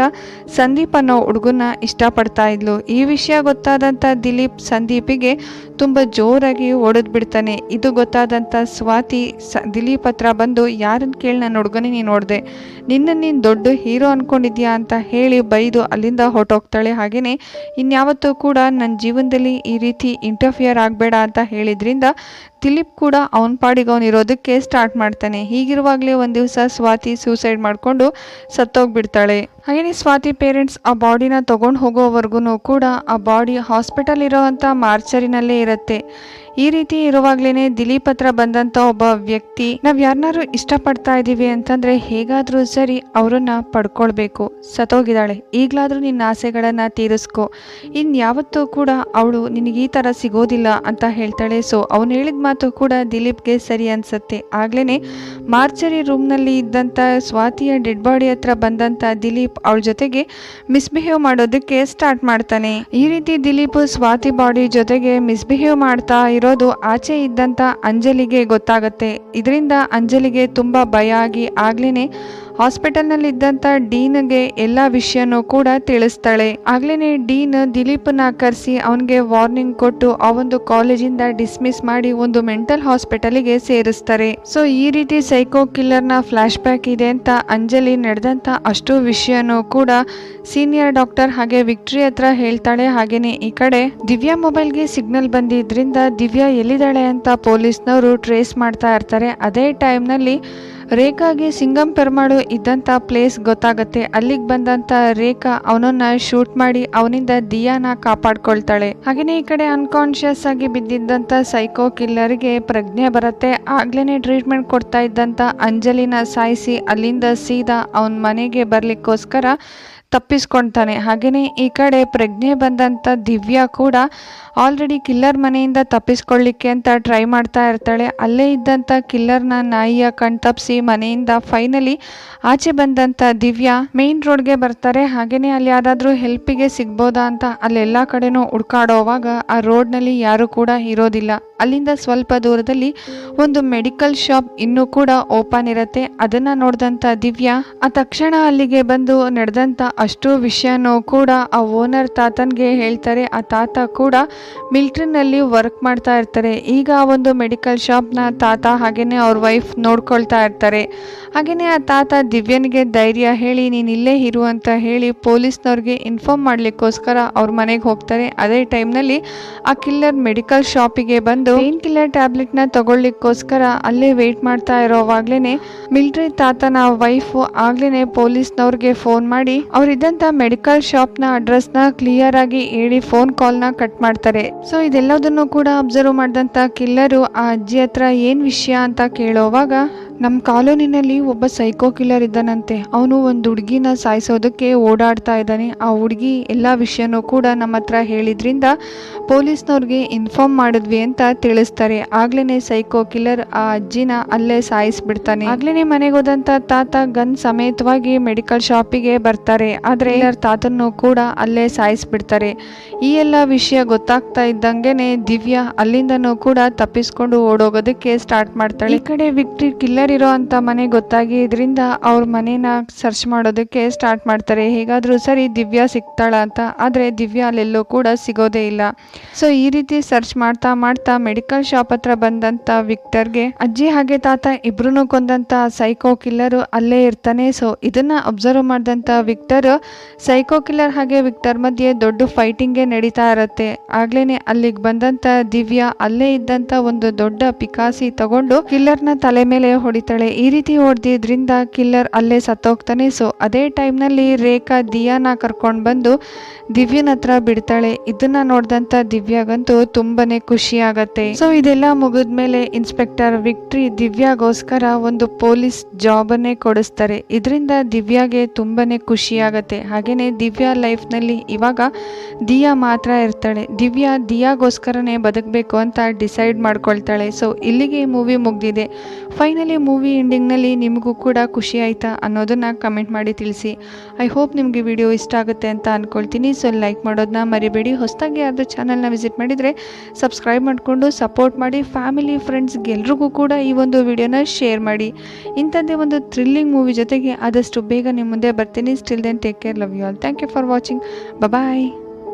ಸಂದೀಪ್ ಅನ್ನೋ ಹುಡುಗನ ಇಷ್ಟಪಡ್ತಾ ಇದ್ಲು. ಈ ವಿಷಯ ಗೊತ್ತಾದಂಥ ದಿಲೀಪ್ ಸಂದೀಪಿಗೆ ತುಂಬ ಜೋರಾಗಿ ಹೊಡೆದು ಬಿಡ್ತಾನೆ. ಇದು ಗೊತ್ತಾದಂಥ ಸ್ವಾತಿ ಸ, ದಿಲೀಪ್ ಹತ್ರ ಬಂದು ಯಾರನ್ನು ಕೇಳಿ ನನ್ನ ಹುಡುಗನೇ ನೀನು ನೋಡಿದೆ. ನಿನ್ನ ನೀನು ದೊಡ್ಡ ಹೀರೋ ಅಂದ್ಕೊಂಡಿದ್ಯಾ ಅಂತ ಹೇಳಿ ಬೈದು ಅಲ್ಲಿಂದ ಹೊರಟೋಗ್ತಾಳೆ. ಹಾಗೆಯೇ ಇನ್ಯಾವತ್ತೂ ಕೂಡ ನನ್ನ ಜೀವನದಲ್ಲಿ ಈ ರೀತಿ ಇಂಟರ್ಫಿಯರ್ ಆಗಬೇಡ ಅಂತ ಹೇಳಿದ್ರಿಂದ ದಿಲೀಪ್ ಕೂಡ ಅವನ ಪಾಡಿಗೆ ಅವನು ಇರೋದಕ್ಕೆ ಸ್ಟಾರ್ಟ್ ಮಾಡ್ತಾನೆ. ಹೀಗಿರುವಾಗಲೇ ಒಂದು ದಿವಸ ಸ್ವಾತಿ ಸೂಸೈಡ್ ಮಾಡಿಕೊಂಡು ಸತ್ತೋಗ್ಬಿಡ್ತಾಳೆ. ಹಾಗೆಯೇ ಸ್ವಾತಿ ಪೇರೆಂಟ್ಸ್ ಆ ಬಾಡಿನ ತೊಗೊಂಡು ಹೋಗೋವರೆಗೂ ಕೂಡ ಆ ಬಾಡಿ ಹಾಸ್ಪಿಟಲ್ ಇರೋವಂಥ ಮಾರ್ಚರಿನಲ್ಲೇ ಇರುತ್ತೆ. ಈ ರೀತಿ ಇರುವಾಗ್ಲೇ ದಿಲೀಪ್ ಹತ್ರ ಬಂದಂಥ ಒಬ್ಬ ವ್ಯಕ್ತಿ, ನಾವು ಯಾರನ್ನಾರು ಇಷ್ಟಪಡ್ತಾ ಇದ್ದೀವಿ ಅಂತಂದರೆ ಹೇಗಾದರೂ ಸರಿ ಅವರನ್ನು ಪಡ್ಕೊಳ್ಬೇಕು. ಸತ್ತೋಗಿದ್ದಾಳೆ. ಈಗಲಾದರೂ ನಿನ್ನ ಆಸೆಗಳನ್ನು ತೀರಿಸ್ಕೊ. ಇನ್ಯಾವತ್ತೂ ಕೂಡ ಅವಳು ನಿನಗೆ ಈ ಥರ ಸಿಗೋದಿಲ್ಲ ಅಂತ ಹೇಳ್ತಾಳೆ. ಸೊ ಅವನು ಹೇಳಿದ ಮಾತು ಕೂಡ ದಿಲೀಪ್ಗೆ ಸರಿ ಅನ್ಸುತ್ತೆ. ಆಗ್ಲೇ ಮಾರ್ಚರಿ ರೂಮ್ನಲ್ಲಿ ಇದ್ದಂಥ ಸ್ವಾತಿಯ ಡೆಡ್ ಬಾಡಿ ಹತ್ರ ಬಂದಂಥ ದಿಲೀಪ್ ಅವಳ ಜೊತೆಗೆ ಮಿಸ್ಬಿಹೇವ್ ಮಾಡೋದಕ್ಕೆ ಸ್ಟಾರ್ಟ್ ಮಾಡ್ತಾನೆ. ಈ ರೀತಿ ದಿಲೀಪ್ ಸ್ವಾತಿ ಬಾಡಿ ಜೊತೆಗೆ ಮಿಸ್ಬಿಹೇವ್ ಮಾಡ್ತಾ ಇರೋದು ಆಚೆ ಇದ್ದಂಥ ಅಂಜಲಿಗೆ ಗೊತ್ತಾಗತ್ತೆ. ಇದರಿಂದ ಅಂಜಲಿಗೆ ತುಂಬ ಭಯ ಆಗಿ ಆಗ್ಲೇ ಹಾಸ್ಪಿಟಲ್ನಲ್ಲಿ ಇದ್ದಂಥ ಡೀನ್ಗೆ ಎಲ್ಲ ವಿಷಯನೂ ಕೂಡ ತಿಳಿಸ್ತಾಳೆ. ಆಗ್ಲೇ ಡೀನ್ ದಿಲೀಪ್ನ ಕರೆಸಿ ಅವನಿಗೆ ವಾರ್ನಿಂಗ್ ಕೊಟ್ಟು ಆ ಒಂದು ಕಾಲೇಜಿಂದ ಡಿಸ್ಮಿಸ್ ಮಾಡಿ ಒಂದು ಮೆಂಟಲ್ ಹಾಸ್ಪಿಟಲಿಗೆ ಸೇರಿಸ್ತಾರೆ. ಸೊ, ಈ ರೀತಿ ಸೈಕೋ ಕಿಲ್ಲರ್ನ ಫ್ಲಾಶ್ ಬ್ಯಾಕ್ ಇದೆ ಅಂತ ಅಂಜಲಿ ನಡೆದಂಥ ಅಷ್ಟು ವಿಷಯನೂ ಕೂಡ ಸೀನಿಯರ್ ಡಾಕ್ಟರ್ ಹಾಗೆ ವಿಕ್ಟ್ರಿ ಹತ್ರ ಹೇಳ್ತಾಳೆ. ಹಾಗೇನೆ ಈ ಕಡೆ ದಿವ್ಯಾ ಮೊಬೈಲ್ಗೆ ಸಿಗ್ನಲ್ ಬಂದಿದ್ರಿಂದ ದಿವ್ಯಾ ಎಲ್ಲಿದ್ದಾಳೆ ಅಂತ ಪೊಲೀಸ್ನವರು ಟ್ರೇಸ್ ಮಾಡ್ತಾ ಇರ್ತಾರೆ. ಅದೇ ಟೈಮ್ನಲ್ಲಿ ರೇಖಾಗೆ ಸಿಂಗಂ ಪೆರ್ಮಾಡು ಇದ್ದಂಥ ಪ್ಲೇಸ್ ಗೊತ್ತಾಗತ್ತೆ. ಅಲ್ಲಿಗೆ ಬಂದಂಥ ರೇಖಾ ಅವನನ್ನ ಶೂಟ್ ಮಾಡಿ ಅವನಿಂದ ದಿಯಾನ ಕಾಪಾಡ್ಕೊಳ್ತಾಳೆ. ಹಾಗೆಯೇ ಈ ಕಡೆ ಅನ್ಕಾನ್ಷಿಯಸ್ ಆಗಿ ಬಿದ್ದಿದ್ದಂಥ ಸೈಕೋ ಕಿಲ್ಲರ್ಗೆ ಪ್ರಜ್ಞೆ ಬರುತ್ತೆ. ಆಗ್ಲೇ ಟ್ರೀಟ್ಮೆಂಟ್ ಕೊಡ್ತಾ ಇದ್ದಂಥ ಅಂಜಲಿನ ಸಾಯಿಸಿ ಅಲ್ಲಿಂದ ಸೀದಾ ಅವನ ಮನೆಗೆ ಬರ್ಲಿಕ್ಕೋಸ್ಕರ ತಪ್ಪಿಸ್ಕೊಳ್ತಾನೆ ಹಾಗೆಯೇ ಈ ಕಡೆ ಪ್ರಜ್ಞೆ ಬಂದಂಥ ದಿವ್ಯಾ ಕೂಡ ಆಲ್ರೆಡಿ ಕಿಲ್ಲರ್ ಮನೆಯಿಂದ ತಪ್ಪಿಸ್ಕೊಳ್ಳಿಕ್ಕೆ ಅಂತ ಟ್ರೈ ಮಾಡ್ತಾ ಇರ್ತಾಳೆ. ಅಲ್ಲೇ ಇದ್ದಂಥ ಕಿಲ್ಲರ್ನ ನಾಯಿಯ ಕಣ್ತಪ್ಪಿಸಿ ಮನೆಯಿಂದ ಫೈನಲಿ ಆಚೆ ಬಂದಂಥ ದಿವ್ಯಾ ಮೇನ್ ರೋಡ್ಗೆ ಬರ್ತಾರೆ. ಹಾಗೆಯೇ ಅಲ್ಲಿ ಯಾರಾದರೂ ಹೆಲ್ಪಿಗೆ ಸಿಗ್ಬೋದಾ ಅಂತ ಅಲ್ಲೆಲ್ಲ ಕಡೆನೂ ಹುಡ್ಕಾಡೋವಾಗ ಆ ರೋಡ್ನಲ್ಲಿ ಯಾರು ಕೂಡ ಇರೋದಿಲ್ಲ. ಅಲ್ಲಿಂದ ಸ್ವಲ್ಪ ದೂರದಲ್ಲಿ ಒಂದು ಮೆಡಿಕಲ್ ಶಾಪ್ ಇನ್ನೂ ಕೂಡ ಓಪನ್ ಇರುತ್ತೆ. ಅದನ್ನ ನೋಡಿದಂಥ ದಿವ್ಯಾ, ಆ ತಕ್ಷಣ ಅಲ್ಲಿಗೆ ಬಂದು ನಡೆದಂಥ ಅಷ್ಟು ವಿಷಯನೂ ಕೂಡ ಆ ಓನರ್ ತಾತನ್ಗೆ ಹೇಳ್ತಾರೆ. ಆ ತಾತ ಕೂಡ ಮಿಲ್ಟ್ರಿನಲ್ಲಿ ವರ್ಕ್ ಮಾಡ್ತಾ ಇರ್ತಾರೆ. ಈಗ ಆ ಒಂದು ಮೆಡಿಕಲ್ ಶಾಪ್ನ ತಾತ ಹಾಗೇನೆ ಅವ್ರ ವೈಫ್ ನೋಡ್ಕೊಳ್ತಾ ಇರ್ತಾರೆ. ಹಾಗೇನೆ ಆ ತಾತ ದಿವ್ಯನಿಗೆ ಧೈರ್ಯ ಹೇಳಿ, ನೀನು ಇಲ್ಲೇ ಇರು ಅಂತ ಹೇಳಿ ಪೊಲೀಸ್ನವ್ರಿಗೆ ಇನ್ಫಾರ್ಮ್ ಮಾಡಲಿಕ್ಕೋಸ್ಕರ ಅವ್ರ ಮನೆಗೆ ಹೋಗ್ತಾರೆ. ಅದೇ ಟೈಮ್ನಲ್ಲಿ ಆ ಕಿಲ್ಲರ್ ಮೆಡಿಕಲ್ ಶಾಪಿಗೆ ಬಂದು ಪೇನ್ ಕಿಲ್ಲರ್ ಟ್ಯಾಬ್ಲೆಟ್ನ ತಗೊಳ್ಳಿಕ್ಕೋಸ್ಕರ ಅಲ್ಲೇ ವೆಯ್ಟ್ ಮಾಡ್ತಾ ಇರೋವಾಗ್ಲೇ ಮಿಲ್ಟ್ರಿ ತಾತನ ವೈಫು ಆಗ್ಲೇ ಪೊಲೀಸ್ನವ್ರಿಗೆ ಫೋನ್ ಮಾಡಿ ಅವರಿದ್ದಂಥ ಮೆಡಿಕಲ್ ಶಾಪ್ನ ಅಡ್ರೆಸ್ನ ಕ್ಲಿಯರ್ ಆಗಿ ಹೇಳಿ ಫೋನ್ ಕಾಲ್ನ ಕಟ್ ಮಾಡ್ತಾರೆ. ಸೊ ಇದೆಲ್ಲದನ್ನು ಕೂಡ ಅಬ್ಸರ್ವ್ ಮಾಡಿದಂಥ ಕಿಲ್ಲರು ಆ ಅಜ್ಜಿ ಹತ್ರ ಏನು ವಿಷಯ ಅಂತ ಕೇಳೋವಾಗ ನಮ್ಮ ಕಾಲೋನಿನಲ್ಲಿ ಒಬ್ಬ ಸೈಕೋ ಕಿಲ್ಲರ್ ಇದ್ದಾನಂತೆ. ಅವನು ಒಂದು ಹುಡುಗಿನ ಸಾಯಿಸೋದಕ್ಕೆ ಓಡಾಡ್ತಾ ಇದ್ದಾನೆ. ಆ ಹುಡುಗಿ ಎಲ್ಲ ವಿಷಯನೂ ಕೂಡ ನಮ್ಮ ಹತ್ರ ಹೇಳಿದ್ರಿಂದ ಪೊಲೀಸ್ನವ್ರಿಗೆ ಇನ್ಫಾರ್ಮ್ ಮಾಡಿದ್ವಿ ಅಂತ ತಿಳಿಸ್ತಾರೆ. ಆಗ್ಲೇ ಸೈಕೋ ಕಿಲ್ಲರ್ ಆ ಅಜ್ಜಿನ ಅಲ್ಲೇ ಸಾಯಿಸ್ಬಿಡ್ತಾನೆ. ಆಗ್ಲೇ ಮನೆಗೆ ಹೋದಂತ ತಾತ ಗನ್ ಸಮೇತವಾಗಿ ಮೆಡಿಕಲ್ ಶಾಪಿಗೆ ಬರ್ತಾರೆ. ಆದ್ರೆ ತಾತನ್ನು ಕೂಡ ಅಲ್ಲೇ ಸಾಯಿಸ್ಬಿಡ್ತಾರೆ. ಈ ಎಲ್ಲ ವಿಷಯ ಗೊತ್ತಾಗ್ತಾ ಇದ್ದಂಗೆನೆ ದಿವ್ಯಾ ಅಲ್ಲಿಂದನೂ ಕೂಡ ತಪ್ಪಿಸ್ಕೊಂಡು ಓಡೋಗೋದಕ್ಕೆ ಸ್ಟಾರ್ಟ್ ಮಾಡ್ತಾಳೆ. ಈ ಕಡೆ ವಿಕ್ಟ್ರಿ ಕಿಲ್ಲರ್ ಇರೋ ಅಂತ ಮನೆ ಗೊತ್ತಾಗಿ ಇದರಿಂದ ಅವ್ರ ಮನೇನ ಸರ್ಚ್ ಮಾಡೋದಕ್ಕೆ ಸ್ಟಾರ್ಟ್ ಮಾಡ್ತಾರೆ. ಹೇಗಾದರೂ ಸರಿ ದಿವ್ಯಾ ಸಿಗ್ತಾಳ ಅಂತ, ಆದ್ರೆ ದಿವ್ಯಾ ಅಲ್ಲೆಲ್ಲೋ ಕೂಡ ಸಿಗೋದೇ ಇಲ್ಲ. ಸೊ ಈ ರೀತಿ ಸರ್ಚ್ ಮಾಡ್ತಾ ಮಾಡ್ತಾ ಮೆಡಿಕಲ್ ಶಾಪ್ ಹತ್ರ ಬಂದಂತ ವಿಕ್ಟರ್ಗೆ, ಅಜ್ಜಿ ಹಾಗೆ ತಾತ ಇಬ್ರು ಕೊಂದಂತ ಸೈಕೋ ಕಿಲ್ಲರ್ ಅಲ್ಲೇ ಇರ್ತಾನೆ. ಸೊ ಇದನ್ನ ಅಬ್ಸರ್ವ್ ಮಾಡಿದಂತ ವಿಕ್ಟರ್ ಸೈಕೋ ಕಿಲ್ಲರ್ ಹಾಗೆ ವಿಕ್ಟರ್ ಮಧ್ಯೆ ದೊಡ್ಡ ಫೈಟಿಂಗೇ ನಡೀತಾ ಇರುತ್ತೆ. ಆಗ್ಲೇನೆ ಅಲ್ಲಿಗೆ ಬಂದಂತ ದಿವ್ಯಾ ಅಲ್ಲೇ ಇದ್ದಂತ ಒಂದು ದೊಡ್ಡ ಪಿಕಾಸಿ ತಗೊಂಡು ಕಿಲ್ಲರ್ನ ತಲೆ ಮೇಲೆ ಹೊಡಿತಾಳೆ. ಈ ರೀತಿ ಹೊಡೆದಿದ್ರಿಂದ ಕಿಲ್ಲರ್ ಅಲ್ಲೇ ಸತ್ತೋಗ್ತಾನೆ. ಸೊ ಅದೇ ಟೈಮ್ನಲ್ಲಿ ರೇಖಾ ದಿಯಾನ ಕರ್ಕೊಂಡು ಬಂದು ದಿವ್ಯನ ಹತ್ರ ಬಿಡ್ತಾಳೆ. ಇದನ್ನ ನೋಡಿದಂಥ ದಿವ್ಯಾಗಂತೂ ತುಂಬಾನೇ ಖುಷಿ ಆಗತ್ತೆ. ಸೊ ಇದೆಲ್ಲ ಮುಗಿದ್ಮೇಲೆ ಇನ್ಸ್ಪೆಕ್ಟರ್ ವಿಕ್ಟ್ರಿ ದಿವ್ಯಾಗೋಸ್ಕರ ಒಂದು ಪೊಲೀಸ್ ಜಾಬನ್ನೇ ಕೊಡಿಸ್ತಾರೆ. ಇದರಿಂದ ದಿವ್ಯಾಗೆ ತುಂಬಾನೇ ಖುಷಿ ಆಗತ್ತೆ. ಹಾಗೇನೆ ದಿವ್ಯಾ ಲೈಫ್ನಲ್ಲಿ ಇವಾಗ ದಿಯಾ ಮಾತ್ರ ಇರ್ತಾಳೆ. ದಿವ್ಯಾ ದಿಯಾಗೋಸ್ಕರನೇ ಬದುಕಬೇಕು ಅಂತ ಡಿಸೈಡ್ ಮಾಡ್ಕೊಳ್ತಾಳೆ. ಸೊ ಇಲ್ಲಿಗೆ ಮೂವಿ ಮುಗ್ದಿದೆ. ಫೈನಲಿ ಮೂವಿ ಎಂಡಿಂಗ್ನಲ್ಲಿ ನಿಮಗೂ ಕೂಡ ಖುಷಿ ಆಯಿತಾ ಅನ್ನೋದನ್ನು ಕಮೆಂಟ್ ಮಾಡಿ ತಿಳಿಸಿ. ಐ ಹೋಪ್ ನಿಮಗೆ ವಿಡಿಯೋ ಇಷ್ಟ ಆಗುತ್ತೆ ಅಂತ ಅಂದ್ಕೊಳ್ತೀನಿ ಸೊ ಲೈಕ್ ಮಾಡೋದನ್ನ ಮರಿಬೇಡಿ. ಹೊಸದಾಗಿ ಯಾವುದು ಚಾನಲ್ನ ವಿಸಿಟ್ ಮಾಡಿದರೆ ಸಬ್ಸ್ಕ್ರೈಬ್ ಮಾಡಿಕೊಂಡು ಸಪೋರ್ಟ್ ಮಾಡಿ. ಫ್ಯಾಮಿಲಿ ಫ್ರೆಂಡ್ಸ್ಗೆ ಎಲ್ರಿಗೂ ಕೂಡ ಈ ಒಂದು ವಿಡಿಯೋನ ಶೇರ್ ಮಾಡಿ. ಇಂಥದ್ದೇ ಒಂದು ಥ್ರಿಲ್ಲಿಂಗ್ ಮೂವಿ ಜೊತೆಗೆ ಆದಷ್ಟು ಬೇಗ ನಿಮ್ಮ ಮುಂದೆ ಬರ್ತೀನಿ. Still then take care love you all thank you for watching bye